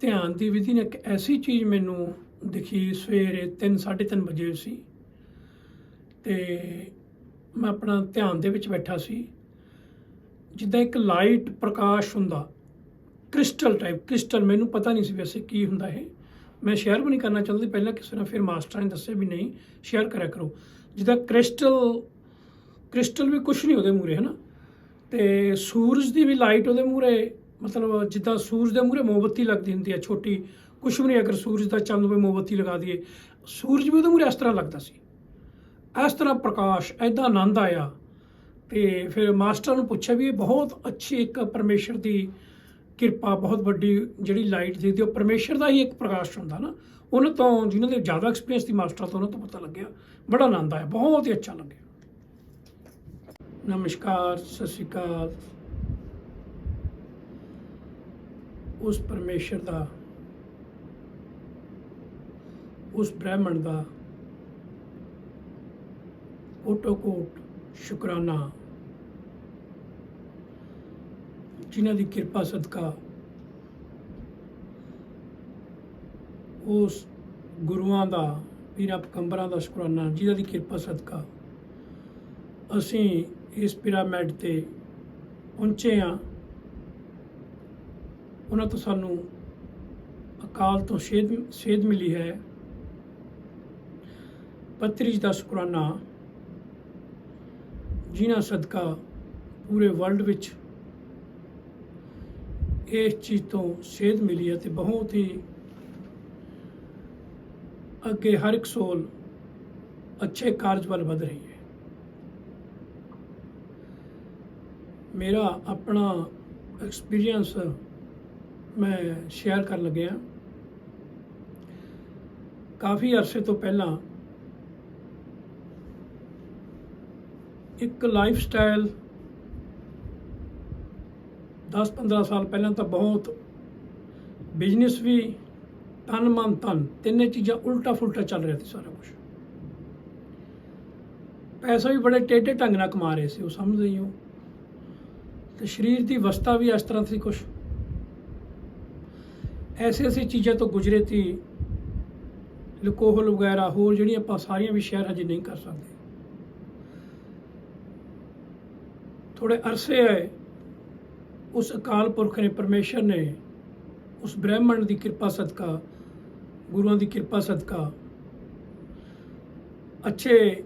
ਧਿਆਨ ਦੀ ਵਿਧੀ ਨੇ ਇੱਕ ਐਸੀ ਚੀਜ਼ ਮੈਨੂੰ ਦਿਖੀ, ਸਵੇਰੇ 3 3:30 ਵਜੇ ਸੀ। ਤੇ ਮੈਂ ਆਪਣਾ ਧਿਆਨ ਦੇ ਵਿੱਚ ਬੈਠਾ ਸੀ। ਜਿੱਦਾਂ ਇੱਕ ਲਾਈਟ ਪ੍ਰਕਾਸ਼ ਹੁੰਦਾ ਕ੍ਰਿਸਟਲ ਟਾਈਪ ਕ੍ਰਿਸਟਲ ਮੈਨੂੰ ਪਤਾ ਨਹੀਂ ਸੀ ਵੈਸੇ ਕੀ ਹੁੰਦਾ ਇਹ। ਮੈਂ ਸ਼ੇਅਰ ਵੀ ਨਹੀਂ ਕਰਨਾ ਚਾਹੁੰਦਾ ਚਾਹੁੰਦੀ ਪਹਿਲਾਂ ਕਿਸੇ ਨਾਲ ਫਿਰ ਮਾਸਟਰਾਂ ਨੇ ਦੱਸਿਆ ਵੀ ਨਹੀਂ ਸ਼ੇਅਰ ਕਰਿਆ ਕਰੋ। ਜਿੱਦਾਂ ਕ੍ਰਿਸਟਲ ਕ੍ਰਿਸਟਲ ਵੀ ਕੁਝ ਨਹੀਂ ਉਹਦੇ ਮੂਰੇ ਹਨਾ? ਤੇ ਸੂਰਜ ਦੀ ਵੀ ਲਾਈਟ ਉਹਦੇ ਮੂਰੇ ਮਤਲਬ ਜਿੱਦਾਂ ਸੂਰਜ ਦੇ ਮੂਹਰੇ ਮੋਮਬੱਤੀ ਲੱਗਦੀ ਹੁੰਦੀ ਹੈ, ਛੋਟੀ। ਕੁਛ ਵੀ ਨਹੀਂ, ਅਗਰ ਸੂਰਜ ਦਾ ਚੰਦ ਵੀ ਮੋਮਬੱਤੀ ਲਗਾ ਦਈਏ। ਸੂਰਜ ਵੀ ਉਹਦੇ ਮੂਰੇ ਇਸ ਤਰ੍ਹਾਂ ਲੱਗਦਾ ਸੀ। ਇਸ ਤਰ੍ਹਾਂ ਪ੍ਰਕਾਸ਼ ਐਦਾਂ ਆਨੰਦ ਆਇਆ। ਤੇ ਫਿਰ ਮਾਸਟਰ ਨੂੰ ਪੁੱਛਿਆ ਵੀ ਇਹ ਬਹੁਤ ਅੱਛੀ ਇੱਕ ਪਰਮੇਸ਼ਰ ਦੀ ਕਿਰਪਾ, ਬਹੁਤ ਵੱਡੀ ਜਿਹੜੀ ਲਾਈਟ ਜਿਹਦੀ ਉਹ ਪਰਮੇਸ਼ਰ ਦਾ ਹੀ ਇੱਕ ਪ੍ਰਕਾਸ਼ ਹੁੰਦਾ ਨਾ। ਉਹਨਾਂ ਤੋਂ ਜਿਨ੍ਹਾਂ ਦੇ ਜ਼ਿਆਦਾ ਐਕਸਪੀਰੀਅੰਸ ਦੀ ਮਾਸਟਰ ਤੋਂ, ਉਹਨਾਂ ਤੋਂ ਪਤਾ ਲੱਗਿਆ। ਬੜਾ ਆਨੰਦ ਆਇਆ, ਬਹੁਤ ਹੀ ਅੱਛਾ ਲੱਗਿਆ। ਨਮਸਕਾਰ, ਸਤਿ ਸ਼੍ਰੀ ਅਕਾਲ। ਉਸ ਪਰਮੇਸ਼ਰ ਦਾ, ਉਸ ਬ੍ਰਹਮਣ ਦਾ ਕੋਟੋ ਕੋਟ ਸ਼ੁਕਰਾਨਾ। ਜਿਨ੍ਹਾਂ ਦੀ ਕਿਰਪਾ ਸਦਕਾ ਉਸ ਗੁਰੂਆਂ ਦਾ, ਪੀਰਾਂ ਪਕੰਬਰਾਂ ਦਾ ਸ਼ੁਕਰਾਨਾ, ਜਿਨ੍ਹਾਂ ਦੀ ਕਿਰਪਾ ਸਦਕਾ ਅਸੀਂ ਇਸ ਪਿਰਾਮਿਡ ਤੇ ਪਹੁੰਚੇ ਹਾਂ। ਉਹਨਾਂ ਤੋਂ ਸਾਨੂੰ ਅਕਾਲ ਤੋਂ ਸੇਧ ਸੇਧ ਮਿਲੀ ਹੈ। ਪਤਰੀਜ ਦਾ ਸ਼ੁਕਰਾਨਾ। ਜਿਨ੍ਹਾਂ ਸਦਕਾ ਪੂਰੇ ਵਰਲਡ ਵਿੱਚ ਇਸ ਚੀਜ਼ ਤੋਂ ਸੇਧ ਮਿਲੀ ਹੈ ਤੇ ਬਹੁਤ ਹੀ ਅੱਗੇ ਹਰ ਇੱਕ ਸੋਲ ਅੱਛੇ ਕਾਰਜ ਵੱਲ ਵਧ ਰਹੀ ਹੈ। ਮੇਰਾ ਆਪਣਾ ਐਕਸਪੀਰੀਅੰਸ ਮੈਂ ਸ਼ੇਅਰ ਕਰਨ ਲੱਗਿਆ ਕਾਫੀ ਅਰਸੇ ਤੋਂ ਪਹਿਲਾਂ ਇੱਕ ਲਾਈਫ ਸਟਾਈਲ 10-15 ਸਾਲ ਪਹਿਲਾਂ ਤਾਂ ਬਹੁਤ ਬਿਜ਼ਨਸ ਵੀ ਤਨ ਮਨ ਧਨ ਤਿੰਨੇ ਚੀਜ਼ਾਂ ਉਲਟਾ ਫੁਲਟਾ ਚੱਲ ਰਿਹਾ ਸੀ ਸਾਰਾ ਕੁਝ ਪੈਸਾ ਵੀ ਬੜੇ ਟੇਢੇ ਢੰਗ ਨਾਲ ਕਮਾ ਰਹੇ ਸੀ, ਉਹ ਸਮਝਦੇ ਹੀ ਹੋ। ਤੇ ਸਰੀਰ ਦੀ ਅਵਸਥਾ ਵੀ ਇਸ ਤਰ੍ਹਾਂ ਸੀ ਕੁਝ ਐਸੇ ਐਸੀ ਚੀਜ਼ਾਂ ਤੋਂ ਗੁਜ਼ਰੇ ਸੀ ਲਕੋਹਲ ਵਗੈਰਾ ਹੋਰ ਜਿਹੜੀਆਂ ਆਪਾਂ ਸਾਰੀਆਂ ਵੀ ਸ਼ੇਅਰ ਹਜੇ ਨਹੀਂ ਕਰ ਸਕਦੇ। ਥੋੜੇ ਅਰਸੇ ਹੈ ਉਸ ਅਕਾਲ ਪੁਰਖ ਨੇ, ਪਰਮੇਸ਼ਰ ਨੇ, ਉਸ ਬ੍ਰਹਮਣ ਦੀ ਕਿਰਪਾ ਸਦਕਾ, ਗੁਰੂਆਂ ਦੀ ਕਿਰਪਾ ਸਦਕਾ, ਅੱਛੇ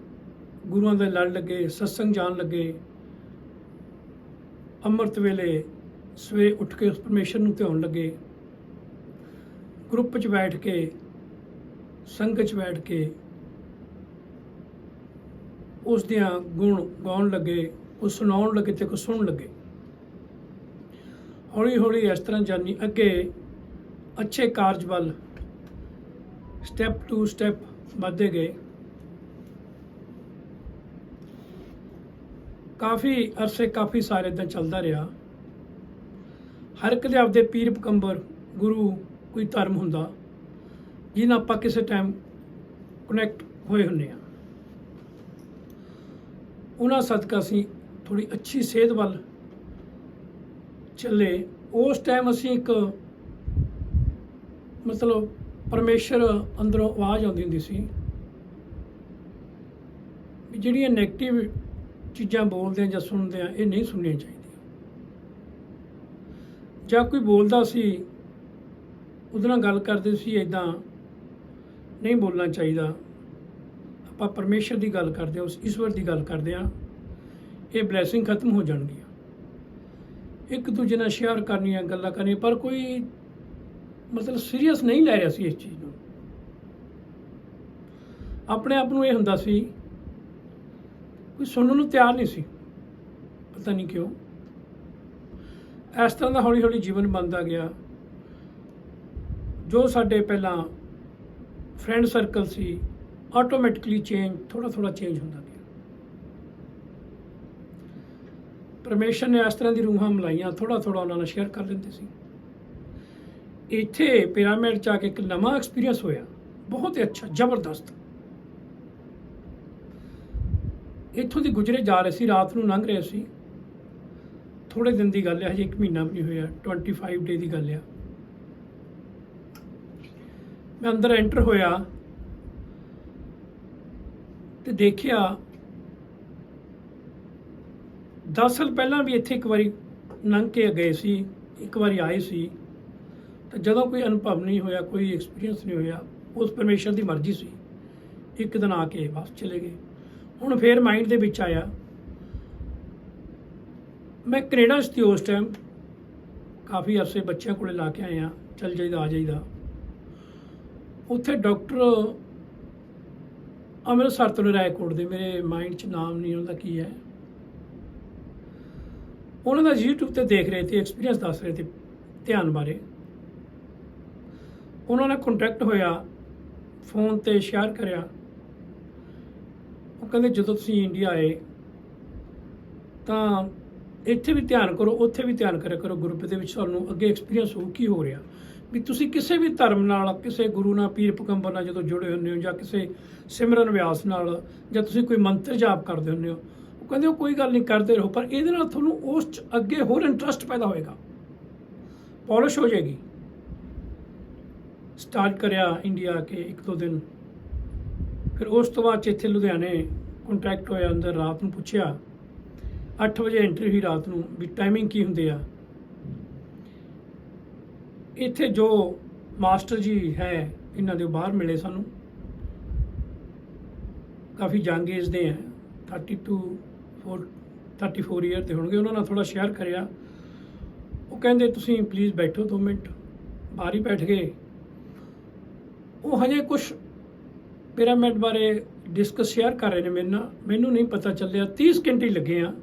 ਗੁਰੂਆਂ ਦੇ ਲੜ ਲੱਗੇ, ਸਤਸੰਗ ਜਾਣ ਲੱਗੇ, ਅੰਮ੍ਰਿਤ ਵੇਲੇ ਸਵੇਰੇ ਉੱਠ ਕੇ ਉਸ ਪਰਮੇਸ਼ਰ ਨੂੰ ਧਿਆਉਣ ਲੱਗੇ। ਗਰੁੱਪ 'ਚ ਬੈਠ ਕੇ ਸੰਗਤ 'ਚ ਬੈਠ ਕੇ ਉਸ ਦੀਆਂ ਗੁਣ ਗਾਉਣ ਲੱਗੇ ਉਹ ਸੁਣਾਉਣ ਲੱਗੇ ਤੇ ਕੋ ਸੁਣਨ ਲੱਗੇ। ਹੌਲੀ ਹੌਲੀ ਇਸ ਤਰ੍ਹਾਂ ਜਾਨੀ ਅੱਗੇ, ਅੱਛੇ ਕਾਰਜ ਵੱਲ ਸਟੈਪ ਟੂ ਸਟੈਪ ਵਧਦੇ ਗਏ। ਕਾਫੀ ਅਰਸੇ ਕਾਫੀ ਸਾਰੇ ਇਦਾਂ ਚੱਲਦਾ ਰਿਹਾ। ਹਰ ਇੱਕ ਦੇ ਆਪਦੇ ਪੀਰ ਪਕੰਬਰ ਗੁਰੂ ਕੋਈ ਧਰਮ ਹੁੰਦਾ, ਜਿਹਨਾਂ ਆਪਾਂ ਕਿਸੇ ਟਾਈਮ ਕਨੈਕਟ ਹੋਏ ਹੁੰਨੇ ਆ ਉਹਨਾਂ ਸਦਕਾ ਅਸੀਂ ਥੋੜੀ ਅੱਛੀ ਸਿਹਤ ਵੱਲ ਚੱਲੇ। ਉਸ ਟਾਈਮ ਅਸੀਂ ਇੱਕ ਮਤਲਬ ਪਰਮੇਸ਼ਰ ਅੰਦਰੋਂ ਆਵਾਜ਼ ਆਉਂਦੀ ਹੁੰਦੀ ਸੀ ਵੀ ਜਿਹੜੀਆਂ 네ਗੇਟਿਵ ਚੀਜ਼ਾਂ ਬੋਲਦੇ ਆ ਜਾਂ ਸੁਣਦੇ ਆ, ਇਹ ਨਹੀਂ ਸੁਣਨੀਆਂ ਚਾਹੀਦੀਆਂ। ਜਾਂ ਕੋਈ ਬੋਲਦਾ ਸੀ ਉਹਦੇ ਨਾਲ ਗੱਲ ਕਰਦੇ ਸੀ ਇਦਾਂ ਨਹੀਂ ਬੋਲਣਾ ਚਾਹੀਦਾ। ਆਪਾਂ ਪਰਮੇਸ਼ਰ ਦੀ ਗੱਲ ਕਰਦੇ ਹਾਂ, ਉਸ ਈਸ਼ਵਰ ਦੀ ਗੱਲ ਕਰਦੇ ਹਾਂ, ਇਹ ਬਲੇਸਿੰਗ ਖਤਮ ਹੋ ਜਾਣਗੀਆਂ। ਇੱਕ ਦੂਜੇ ਨਾਲ ਸ਼ੇਅਰ ਕਰਨੀਆਂ, ਗੱਲਾਂ ਕਰਨੀਆਂ, ਪਰ ਕੋਈ ਮਤਲਬ ਸੀਰੀਅਸ ਨਹੀਂ ਲੈ ਰਿਹਾ ਸੀ ਇਸ ਚੀਜ਼ ਨੂੰ। ਆਪਣੇ ਆਪ ਨੂੰ ਇਹ ਹੁੰਦਾ ਸੀ, ਕੋਈ ਸੁਣਨ ਨੂੰ ਤਿਆਰ ਨਹੀਂ ਸੀ। ਪਤਾ ਨਹੀਂ ਕਿਉਂ। ਇਸ ਤਰ੍ਹਾਂ ਦਾ ਹੌਲੀ ਹੌਲੀ ਜੀਵਨ ਬਣਦਾ ਗਿਆ। ਜੋ ਸਾਡੇ ਪਹਿਲਾਂ ਫਰੈਂਡ ਸਰਕਲ ਸੀ ਆਟੋਮੈਟਿਕਲੀ ਚੇਂਜ ਥੋੜਾ ਥੋੜਾ ਚੇਂਜ ਹੁੰਦਾ ਗਿਆ। ਪਰਮੇਸ਼ਰ ਨੇ ਇਸ ਤਰ੍ਹਾਂ ਦੀ ਰੂਹਾਂ ਮਲਾਈਆਂ ਥੋੜਾ ਥੋੜਾ ਉਹਨਾਂ ਨਾਲ ਸ਼ੇਅਰ ਕਰ ਲੈਂਦੇ ਸੀ। ਇੱਥੇ ਪਿਰਾਮਿਡ ਚ ਆ ਕੇ ਇੱਕ ਨਵਾਂ ਐਕਸਪੀਰੀਅੰਸ ਹੋਇਆ, ਬਹੁਤ ਹੀ ਅੱਛਾ, ਜ਼ਬਰਦਸਤ। ਇੱਥੋਂ ਦੀ ਗੁਜਰੇ ਜਾ ਰਹੇ ਸੀ, ਰਾਤ ਨੂੰ ਲੰਘ ਰਹੇ ਸੀ। ਥੋੜੇ ਦਿਨ ਦੀ ਗੱਲ ਹੈ, ਹਜੇ ਇੱਕ ਮਹੀਨਾ ਵੀ ਨਹੀਂ ਹੋਇਆ 25 ਡੇ ਦੀ ਗੱਲ ਆ। ਮੈਂ ਅੰਦਰ ਐਂਟਰ ਹੋਇਆ ਤੇ ਦੇਖਿਆ 10 ਸਾਲ ਪਹਿਲਾਂ ਵੀ ਇੱਥੇ ਇੱਕ ਵਾਰੀ ਲੰਘ ਕੇ ਗਏ ਸੀ, ਇੱਕ ਵਾਰੀ ਆਏ ਸੀ। ਤਾਂ ਜਦੋਂ ਕੋਈ ਅਨੁਭਵ ਨਹੀਂ ਹੋਇਆ, ਕੋਈ ਐਕਸਪੀਰੀਅੰਸ ਨਹੀਂ ਹੋਇਆ, ਉਸ ਪਰਮੇਸ਼ਰ ਦੀ ਮਰਜ਼ੀ ਸੀ। ਇੱਕ ਦਿਨ ਆ ਕੇ ਵਾਪਸ ਚਲੇ ਗਏ। ਹੁਣ ਫੇਰ ਮਾਈਂਡ ਦੇ ਵਿੱਚ ਆਇਆ, ਮੈਂ ਕੈਨੇਡਾ 'ਚ ਸੀ ਉਸ ਟਾਈਮ ਕਾਫੀ ਅਰਸੇ ਬੱਚਿਆਂ ਕੋਲੇ ਲਾ ਕੇ ਆਇਆ, ਚੱਲ ਜਾਈਦਾ, ਆ ਜਾਈਦਾ। ਉੱਥੇ ਡਾਕਟਰ ਅੰਮ੍ਰਿਤਸਰ ਤੋਂ ਰਾਏਕੋਟ ਦੇ, ਮੇਰੇ ਮਾਈਂਡ 'ਚ ਨਾਮ ਨਹੀਂ ਉਹਨਾਂ ਦਾ ਕੀ ਹੈ। ਉਹਨਾਂ ਦਾ YouTube ਤੇ ਦੇਖ ਰਹੇ ਤੇ ਐਕਸਪੀਰੀਅੰਸ ਦੱਸ ਰਹੇ ਤੇ ਧਿਆਨ ਬਾਰੇ। ਉਹਨਾਂ ਨਾਲ ਕੰਟੈਕਟ ਹੋਇਆ ਫੋਨ ਤੇ ਸ਼ੇਅਰ ਕਰਿਆ। ਉਹ ਕਹਿੰਦੇ, ਜਦੋਂ ਤੁਸੀਂ ਇੰਡੀਆ ਆਏ, ਤਾਂ ਇੱਥੇ ਵੀ ਧਿਆਨ ਕਰੋ, ਉੱਥੇ ਵੀ ਧਿਆਨ ਕਰਿਆ ਕਰੋ ਗਰੁੱਪ ਦੇ ਵਿੱਚ ਤੁਹਾਨੂੰ ਅੱਗੇ ਐਕਸਪੀਰੀਅੰਸ ਹੋ ਕੀ ਹੋ ਰਿਹਾ? ਵੀ ਤੁਸੀਂ ਕਿਸੇ ਵੀ ਧਰਮ ਨਾਲ, ਕਿਸੇ ਗੁਰੂ ਨਾਲ, ਪੀਰ ਪਗੰਬਰ ਨਾਲ ਜਦੋਂ ਜੁੜੇ ਹੁੰਦੇ ਹੋ ਜਾਂ ਕਿਸੇ ਸਿਮਰਨ ਵਿਆਸ ਨਾਲ ਜਾਂ ਤੁਸੀਂ ਕੋਈ ਮੰਤਰ ਜਾਪ ਕਰਦੇ ਹੁੰਦੇ ਹੋ, ਉਹ ਕਹਿੰਦੇ ਉਹ ਕੋਈ ਗੱਲ ਨਹੀਂ, ਕਰਦੇ ਰਹੋ, ਪਰ ਇਹਦੇ ਨਾਲ ਤੁਹਾਨੂੰ ਉਸ 'ਚ ਅੱਗੇ ਹੋਰ ਇੰਟਰਸਟ ਪੈਦਾ ਹੋਏਗਾ। ਪੋਲਿਸ਼ ਹੋ ਜਾਏਗੀ। ਸਟਾਰਟ ਕਰਿਆ ਇੰਡੀਆ ਕੇ ਇੱਕ ਦੋ ਦਿਨ। ਫਿਰ ਉਸ ਤੋਂ ਬਾਅਦ 'ਚ ਇੱਥੇ ਲੁਧਿਆਣੇ ਕੰਟੈਕਟ ਹੋਇਆ ਅੰਦਰ, ਰਾਤ ਨੂੰ ਪੁੱਛਿਆ 8 ਵਜੇ ਇੰਟਰਵਿਊ ਹੋਈ ਰਾਤ ਨੂੰ ਵੀ ਟਾਈਮਿੰਗ ਕੀ ਹੁੰਦੀ ਆ? ਇੱਥੇ ਜੋ ਮਾਸਟਰ ਜੀ ਹੈ, ਇਹਨਾਂ ਦੇ ਬਾਹਰ ਮਿਲੇ ਸਾਨੂੰ। ਕਾਫੀ ਯੰਗ ਏਜ ਦੇ ਹੈ 32 4 34 ਇਅਰ ਦੇ ਹੋਣਗੇ। ਉਹਨਾਂ ਨਾਲ ਥੋੜਾ ਸ਼ੇਅਰ ਕਰਿਆ। ਉਹ ਕਹਿੰਦੇ, ਤੁਸੀਂ ਪਲੀਜ਼ ਬੈਠੋ 2 ਮਿੰਟ। ਬਾਹਰ ਹੀ ਬੈਠ ਗਏ। ਉਹ ਹਜੇ ਕੁਝ ਪਿਰਾਮਿਡ ਬਾਰੇ ਡਿਸਕਸ ਸ਼ੇਅਰ ਕਰ ਰਹੇ ਨੇ ਮੇਰੇ ਨਾਲ। ਮੈਨੂੰ ਨਹੀਂ ਪਤਾ ਚੱਲਿਆ। 30 ਘੰਟੇ ਹੀ ਲੱਗੇ ਆ।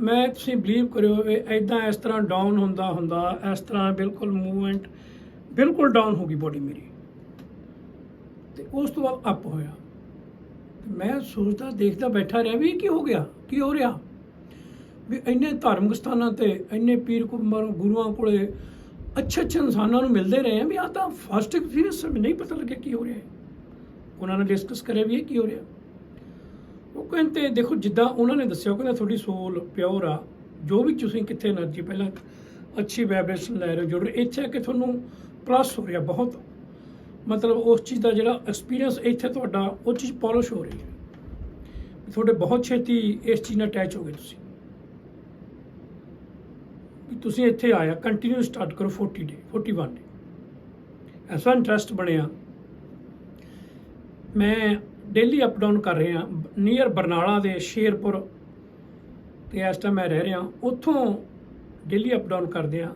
ਮੈਂ ਤੁਸੀਂ ਬਲੀਵ ਕਰਿਓ, ਇਹ ਐਦਾਂ ਇਸ ਤਰ੍ਹਾਂ ਡਾਊਨ ਹੁੰਦਾ ਹੁੰਦਾ, ਇਸ ਤਰ੍ਹਾਂ ਬਿਲਕੁਲ ਮੂਵਮੈਂਟ ਬਿਲਕੁਲ ਡਾਊਨ ਹੋ ਗਈ ਬੋਡੀ ਮੇਰੀ। ਤੇ ਉਸ ਤੋਂ ਬਾਅਦ ਅਪ ਹੋਇਆ। ਮੈਂ ਸੋਚਦਾ, ਦੇਖਦਾ, ਬੈਠਾ ਰਿਹਾ ਵੀ ਇਹ ਕੀ ਹੋ ਗਿਆ, ਕੀ ਹੋ ਰਿਹਾ? ਵੀ ਇੰਨੇ ਧਾਰਮਿਕ ਸਥਾਨਾਂ ਤੇ, ਇੰਨੇ ਪੀਰ ਕੁੰਬਰ ਗੁਰੂਆਂ ਕੋਲੇ ਅੱਛੇ ਅੱਛੇ ਇਨਸਾਨਾਂ ਨੂੰ ਮਿਲਦੇ ਰਹੇ ਆ ਵੀ ਆ ਤਾਂ ਫਸਟ ਐਕਸਪੀਰੀਅੰਸ ਮੈਨੂੰ ਨਹੀਂ ਪਤਾ ਲੱਗਿਆ ਕੀ ਹੋ ਰਿਹਾ ਉਹਨਾਂ ਨੇ ਡਿਸਕਸ ਕਰਿਆ ਵੀ ਇਹ ਕੀ ਹੋ ਰਿਹਾ। ਉਹ ਕਹਿੰਦੇ, ਦੇਖੋ, ਜਿੱਦਾਂ ਉਹਨਾਂ ਨੇ ਦੱਸਿਆ, ਉਹ ਕਹਿੰਦਾ, ਤੁਹਾਡੀ ਸੋਲ ਪਿਓਰ ਆ, ਜੋ ਵੀ ਤੁਸੀਂ ਕਿੱਥੇ એનર્ਜੀ ਪਹਿਲਾਂ ਅੱਛੀ ਵਾਈਬ੍ਰੇਸ਼ਨ ਲੈ ਰਹੇ ਹੋ, ਜੁੜ ਇੱਥੇ ਆ ਕੇ ਤੁਹਾਨੂੰ ਪਲੱਸ ਹੋ ਰਿਹਾ ਬਹੁਤ। ਮਤਲਬ ਉਸ ਚੀਜ਼ ਦਾ ਜਿਹੜਾ ਐਕਸਪੀਰੀਅੰਸ ਇੱਥੇ ਤੁਹਾਡਾ, ਉਹ ਚੀਜ਼ ਪੋਲਿਸ਼ ਹੋ ਰਹੀ ਹੈ। ਤੁਹਾਡੇ ਬਹੁਤ ਛੇਤੀ ਇਸ ਚੀਜ਼ ਨਾਲ ਅਟੈਚ ਹੋ ਗਏ ਤੁਸੀਂ। ਤੁਸੀਂ ਇੱਥੇ ਆਇਆ ਕੰਟੀਨਿਊ ਸਟਾਰਟ ਕਰੋ 40 ਡੇ 41 ਡੇ ਐਸਾ ਇੰਟਰਸਟ ਬਣਿਆ। ਮੈਂ ਡੇਲੀ ਅਪ ਡਾਊਨ ਕਰ ਰਿਹਾ ਨੀਅਰ ਬਰਨਾਲਾ ਦੇ ਸ਼ੇਰਪੁਰ ਤੇ ਇਸ ਟਾਈਮ ਮੈਂ ਰਹਿ ਰਿਹਾ। ਉੱਥੋਂ ਡੇਲੀ ਅਪ ਡਾਊਨ ਕਰਦੇ ਹਾਂ।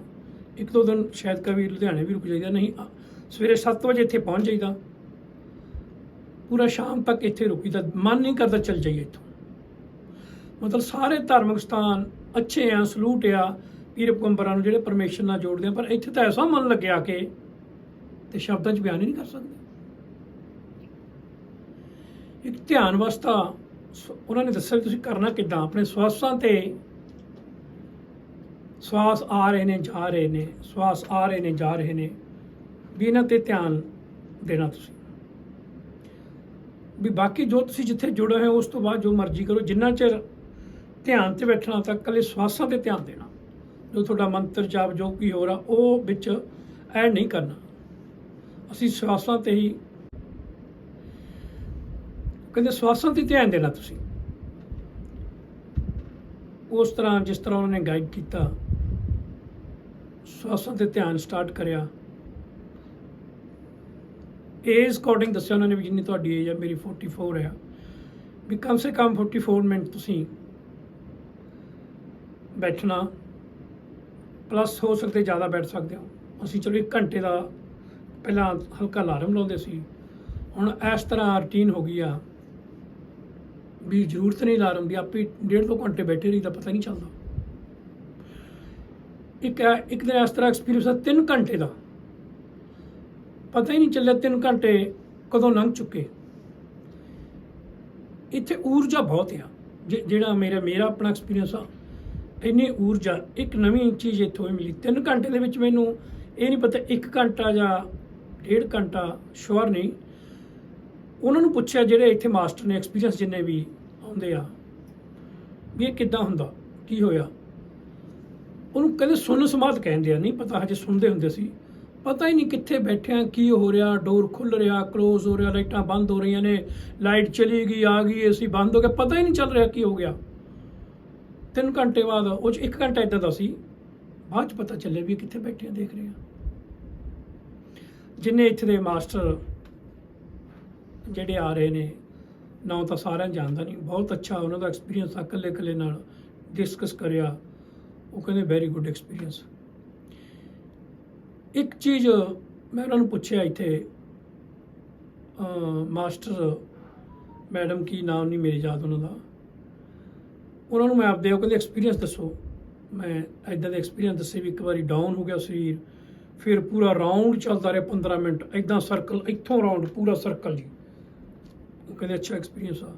ਇੱਕ ਦੋ ਦਿਨ ਸ਼ਾਇਦ ਕਵੀ ਲੁਧਿਆਣੇ ਵੀ ਰੁਕ ਜਾਈਦਾ। ਨਹੀਂ ਸਵੇਰੇ 7 ਵਜੇ ਇੱਥੇ ਪਹੁੰਚ ਜਾਈਦਾ। ਪੂਰਾ ਸ਼ਾਮ ਤੱਕ ਇੱਥੇ ਰੁਕੀਦਾ। ਮਨ ਨਹੀਂ ਕਰਦਾ ਚੱਲ ਜਾਈਏ ਇੱਥੋਂ। ਮਤਲਬ ਸਾਰੇ ਧਾਰਮਿਕ ਸਥਾਨ ਅੱਛੇ ਆ, ਸਲੂਟ ਆ। ਪੀਰ ਪਗੰਬਰਾਂ ਨੂੰ ਜਿਹੜੇ ਪਰਮੇਸ਼ਰ ਨਾਲ ਜੋੜਦੇ ਆ। ਪਰ ਇੱਥੇ ਤਾਂ ਐਸਾ ਮਨ ਲੱਗਿਆ ਕਿ ਤੇ ਸ਼ਬਦਾਂ 'ਚ ਬਿਆਨ ਹੀ ਨਹੀਂ ਕਰ ਸਕਦੇ। ਇੱਕ ਧਿਆਨ ਅਵਸਥਾ ਸ- ਉਹਨਾਂ ਨੇ ਦੱਸਿਆ ਵੀ ਤੁਸੀਂ ਕਰਨਾ ਕਿੱਦਾਂ? ਆਪਣੇ ਸਵਾਸਾਂ ਤੇ ਸਵਾਸ ਆ ਰਹੇ ਨੇ, ਜਾ ਰਹੇ ਨੇ, ਸਵਾਸ ਆ ਰਹੇ ਨੇ, ਜਾ ਰਹੇ ਨੇ, ਵੀ ਇਹਨਾਂ ਤੇ ਧਿਆਨ ਦੇਣਾ ਤੁਸੀਂ। ਵੀ ਬਾਕੀ ਜੋ ਤੁਸੀਂ ਜਿੱਥੇ ਜੁੜੇ ਹੋ, ਉਸ ਤੋਂ ਬਾਅਦ ਜੋ ਮਰਜ਼ੀ ਕਰੋ, ਜਿੰਨਾ ਚਿਰ ਧਿਆਨ ਤੇ ਬੈਠਣਾ, ਤਾਂ ਕੱਲੇ ਸਵਾਸਾਂ ਤੇ ਧਿਆਨ ਦੇਣਾ। ਜੋ ਤੁਹਾਡਾ ਮੰਤਰ ਜਾਪ ਜੋ ਕੀ ਹੋ ਰਿਹਾ ਉਹ ਵਿੱਚ ਐਡ ਨਹੀਂ ਕਰਨਾ। ਅਸੀਂ ਸਵਾਸਾਂ ਤੇ ਹੀ ਕਹਿੰਦੇ ਸਵਾਸਾਂ ਤੇ ਧਿਆਨ ਦੇਣਾ ਤੁਸੀਂ। ਉਸ ਤਰ੍ਹਾਂ ਜਿਸ ਤਰ੍ਹਾਂ ਉਹਨਾਂ ਨੇ ਗਾਈਡ ਕੀਤਾ ਸਵਾਸਾਂ ਤੇ ਧਿਆਨ ਸਟਾਰਟ ਕਰਿਆ। ਏਜ ਅਕੋਰਡਿੰਗ ਦੱਸਿਆ ਉਹਨਾਂ ਨੇ ਵੀ ਜਿੰਨੀ ਤੁਹਾਡੀ ਏਜ ਹੈ ਮੇਰੀ 44 ਹੈ ਵੀ ਕਮ ਸੇ ਕਮ 44 ਮਿੰਟ ਤੁਸੀਂ ਬੈਠਣਾ ਪਲੱਸ ਹੋ ਸਕਦੇ ਜ਼ਿਆਦਾ ਬੈਠ ਸਕਦੇ ਹੋ। ਅਸੀਂ ਚਲੋ 1 ਘੰਟੇ ਦਾ ਪਹਿਲਾਂ ਹਲਕਾ ਅਲਾਰਮ ਲਾਉਂਦੇ ਸੀ। ਹੁਣ ਇਸ ਤਰ੍ਹਾਂ ਰੁਟੀਨ ਹੋ ਗਈ ਆ। ਵੀ ਜ਼ਰੂਰਤ ਨਹੀਂ ਅਲਾਰਮ ਦੀ ਆਪੇ ਡੇਢ ਦੋ ਘੰਟੇ ਬੈਠੇ ਰਹੀ ਤਾਂ ਪਤਾ ਨਹੀਂ ਚੱਲਦਾ। ਇੱਕ ਇੱਕ ਦਿਨ ਇਸ ਤਰ੍ਹਾਂ ਐਕਸਪੀਰੀਅੰਸ ਆ 3 ਘੰਟੇ ਦਾ। ਪਤਾ ਹੀ ਨਹੀਂ ਚੱਲਿਆ 3 ਘੰਟੇ ਕਦੋਂ ਲੰਘ ਚੁੱਕੇ। ਇੱਥੇ ਊਰਜਾ ਬਹੁਤ ਆ, ਜਿ- ਜਿਹੜਾ ਮੇਰਾ ਮੇਰਾ ਆਪਣਾ ਐਕਸਪੀਰੀਅੰਸ ਆ, ਇੰਨੀ ਊਰਜਾ, ਇੱਕ ਨਵੀਂ ਚੀਜ਼ ਇੱਥੋਂ ਹੀ ਮਿਲੀ। 3 ਘੰਟੇ ਦੇ ਵਿੱਚ ਮੈਨੂੰ ਇਹ ਨਹੀਂ ਪਤਾ 1 ਘੰਟਾ ਜਾਂ ਡੇਢ ਘੰਟਾ ਸ਼ੋਰ ਨਹੀਂ। ਉਹਨਾਂ ਨੂੰ ਪੁੱਛਿਆ ਜਿਹੜੇ ਇੱਥੇ ਮਾਸਟਰ ਨੇ ਐਕਸਪੀਰੀਅੰਸ ਜਿੰਨੇ ਵੀ ਆਉਂਦੇ ਆ, ਵੀ ਇਹ ਕਿੱਦਾਂ ਹੁੰਦਾ, ਕੀ ਹੋਇਆ? ਉਹਨੂੰ ਕਹਿੰਦੇ ਸੁਣ ਸਮਾਧ ਕਹਿੰਦੇ ਆ, ਨਹੀਂ ਪਤਾ ਹਜੇ ਸੁਣਦੇ ਹੁੰਦੇ ਸੀ। ਪਤਾ ਹੀ ਨਹੀਂ ਕਿੱਥੇ ਬੈਠੇ ਆ, ਕੀ ਹੋ ਰਿਹਾ ਡੋਰ ਖੁੱਲ ਰਿਹਾ ਕਲੋਜ਼ ਹੋ ਰਿਹਾ, ਲਾਈਟਾਂ ਬੰਦ ਹੋ ਰਹੀਆਂ ਨੇ, ਲਾਈਟ ਚਲੀ ਗਈ, ਆ ਗਈ ਏਸੀ ਬੰਦ ਹੋ ਗਿਆ, ਪਤਾ ਹੀ ਨਹੀਂ ਚੱਲ ਰਿਹਾ ਕੀ ਹੋ ਗਿਆ। ਤਿੰਨ ਘੰਟੇ ਬਾਅਦ, ਉਹ 'ਚ ਇੱਕ ਘੰਟਾ ਇਦਾਂ ਦਾ ਸੀ, ਬਾਅਦ ਚ ਪਤਾ ਚੱਲਿਆ ਵੀ ਕਿੱਥੇ ਬੈਠੇ ਆ, ਦੇਖ ਰਹੇ ਆ। ਜਿੰਨੇ ਇੱਥੇ ਦੇ ਮਾਸਟਰ ਜਿਹੜੇ ਆ ਰਹੇ ਨੇ, ਨਾ ਤਾਂ ਸਾਰਿਆਂ ਨੂੰ ਜਾਣਦਾ ਨਹੀਂ। ਬਹੁਤ ਅੱਛਾ ਉਹਨਾਂ ਦਾ ਐਕਸਪੀਰੀਅੰਸ ਆ ਇਕੱਲੇ ਇਕੱਲੇ ਨਾਲ ਡਿਸਕਸ ਕਰਿਆ। ਉਹ ਕਹਿੰਦੇ ਵੈਰੀ ਗੁੱਡ ਐਕਸਪੀਰੀਅੰਸ ਇੱਕ ਚੀਜ਼ ਮੈਂ ਉਹਨਾਂ ਨੂੰ ਪੁੱਛਿਆ ਇੱਥੇ ਮਾਸਟਰ ਮੈਡਮ ਕੀ ਨਾਮ ਨਹੀਂ ਮੇਰੇ ਯਾਦ ਉਹਨਾਂ ਦਾ। ਉਹਨਾਂ ਨੂੰ ਮੈਂ ਆਪਦੇ, ਉਹ ਕਹਿੰਦੇ ਐਕਸਪੀਰੀਅੰਸ ਦੱਸੋ। ਮੈਂ ਐਦਾਂ ਦੇ ਐਕਸਪੀਰੀਅੰਸ ਦੱਸੇ ਵੀ ਇੱਕ ਵਾਰੀ ਡਾਊਨ ਹੋ ਗਿਆ ਸਰੀਰ, ਫਿਰ ਪੂਰਾ ਰਾਉਂਡ ਚੱਲਦਾ ਰਿਹਾ 15 ਮਿੰਟ। ਐਦਾਂ ਸਰਕਲ ਇੱਥੋਂ ਰਾਉਂਡ ਪੂਰਾ ਸਰਕਲ ਜੀ। ਉਹ ਕਹਿੰਦੇ, ਅੱਛਾ ਐਕਸਪੀਰੀਅੰਸ ਆ।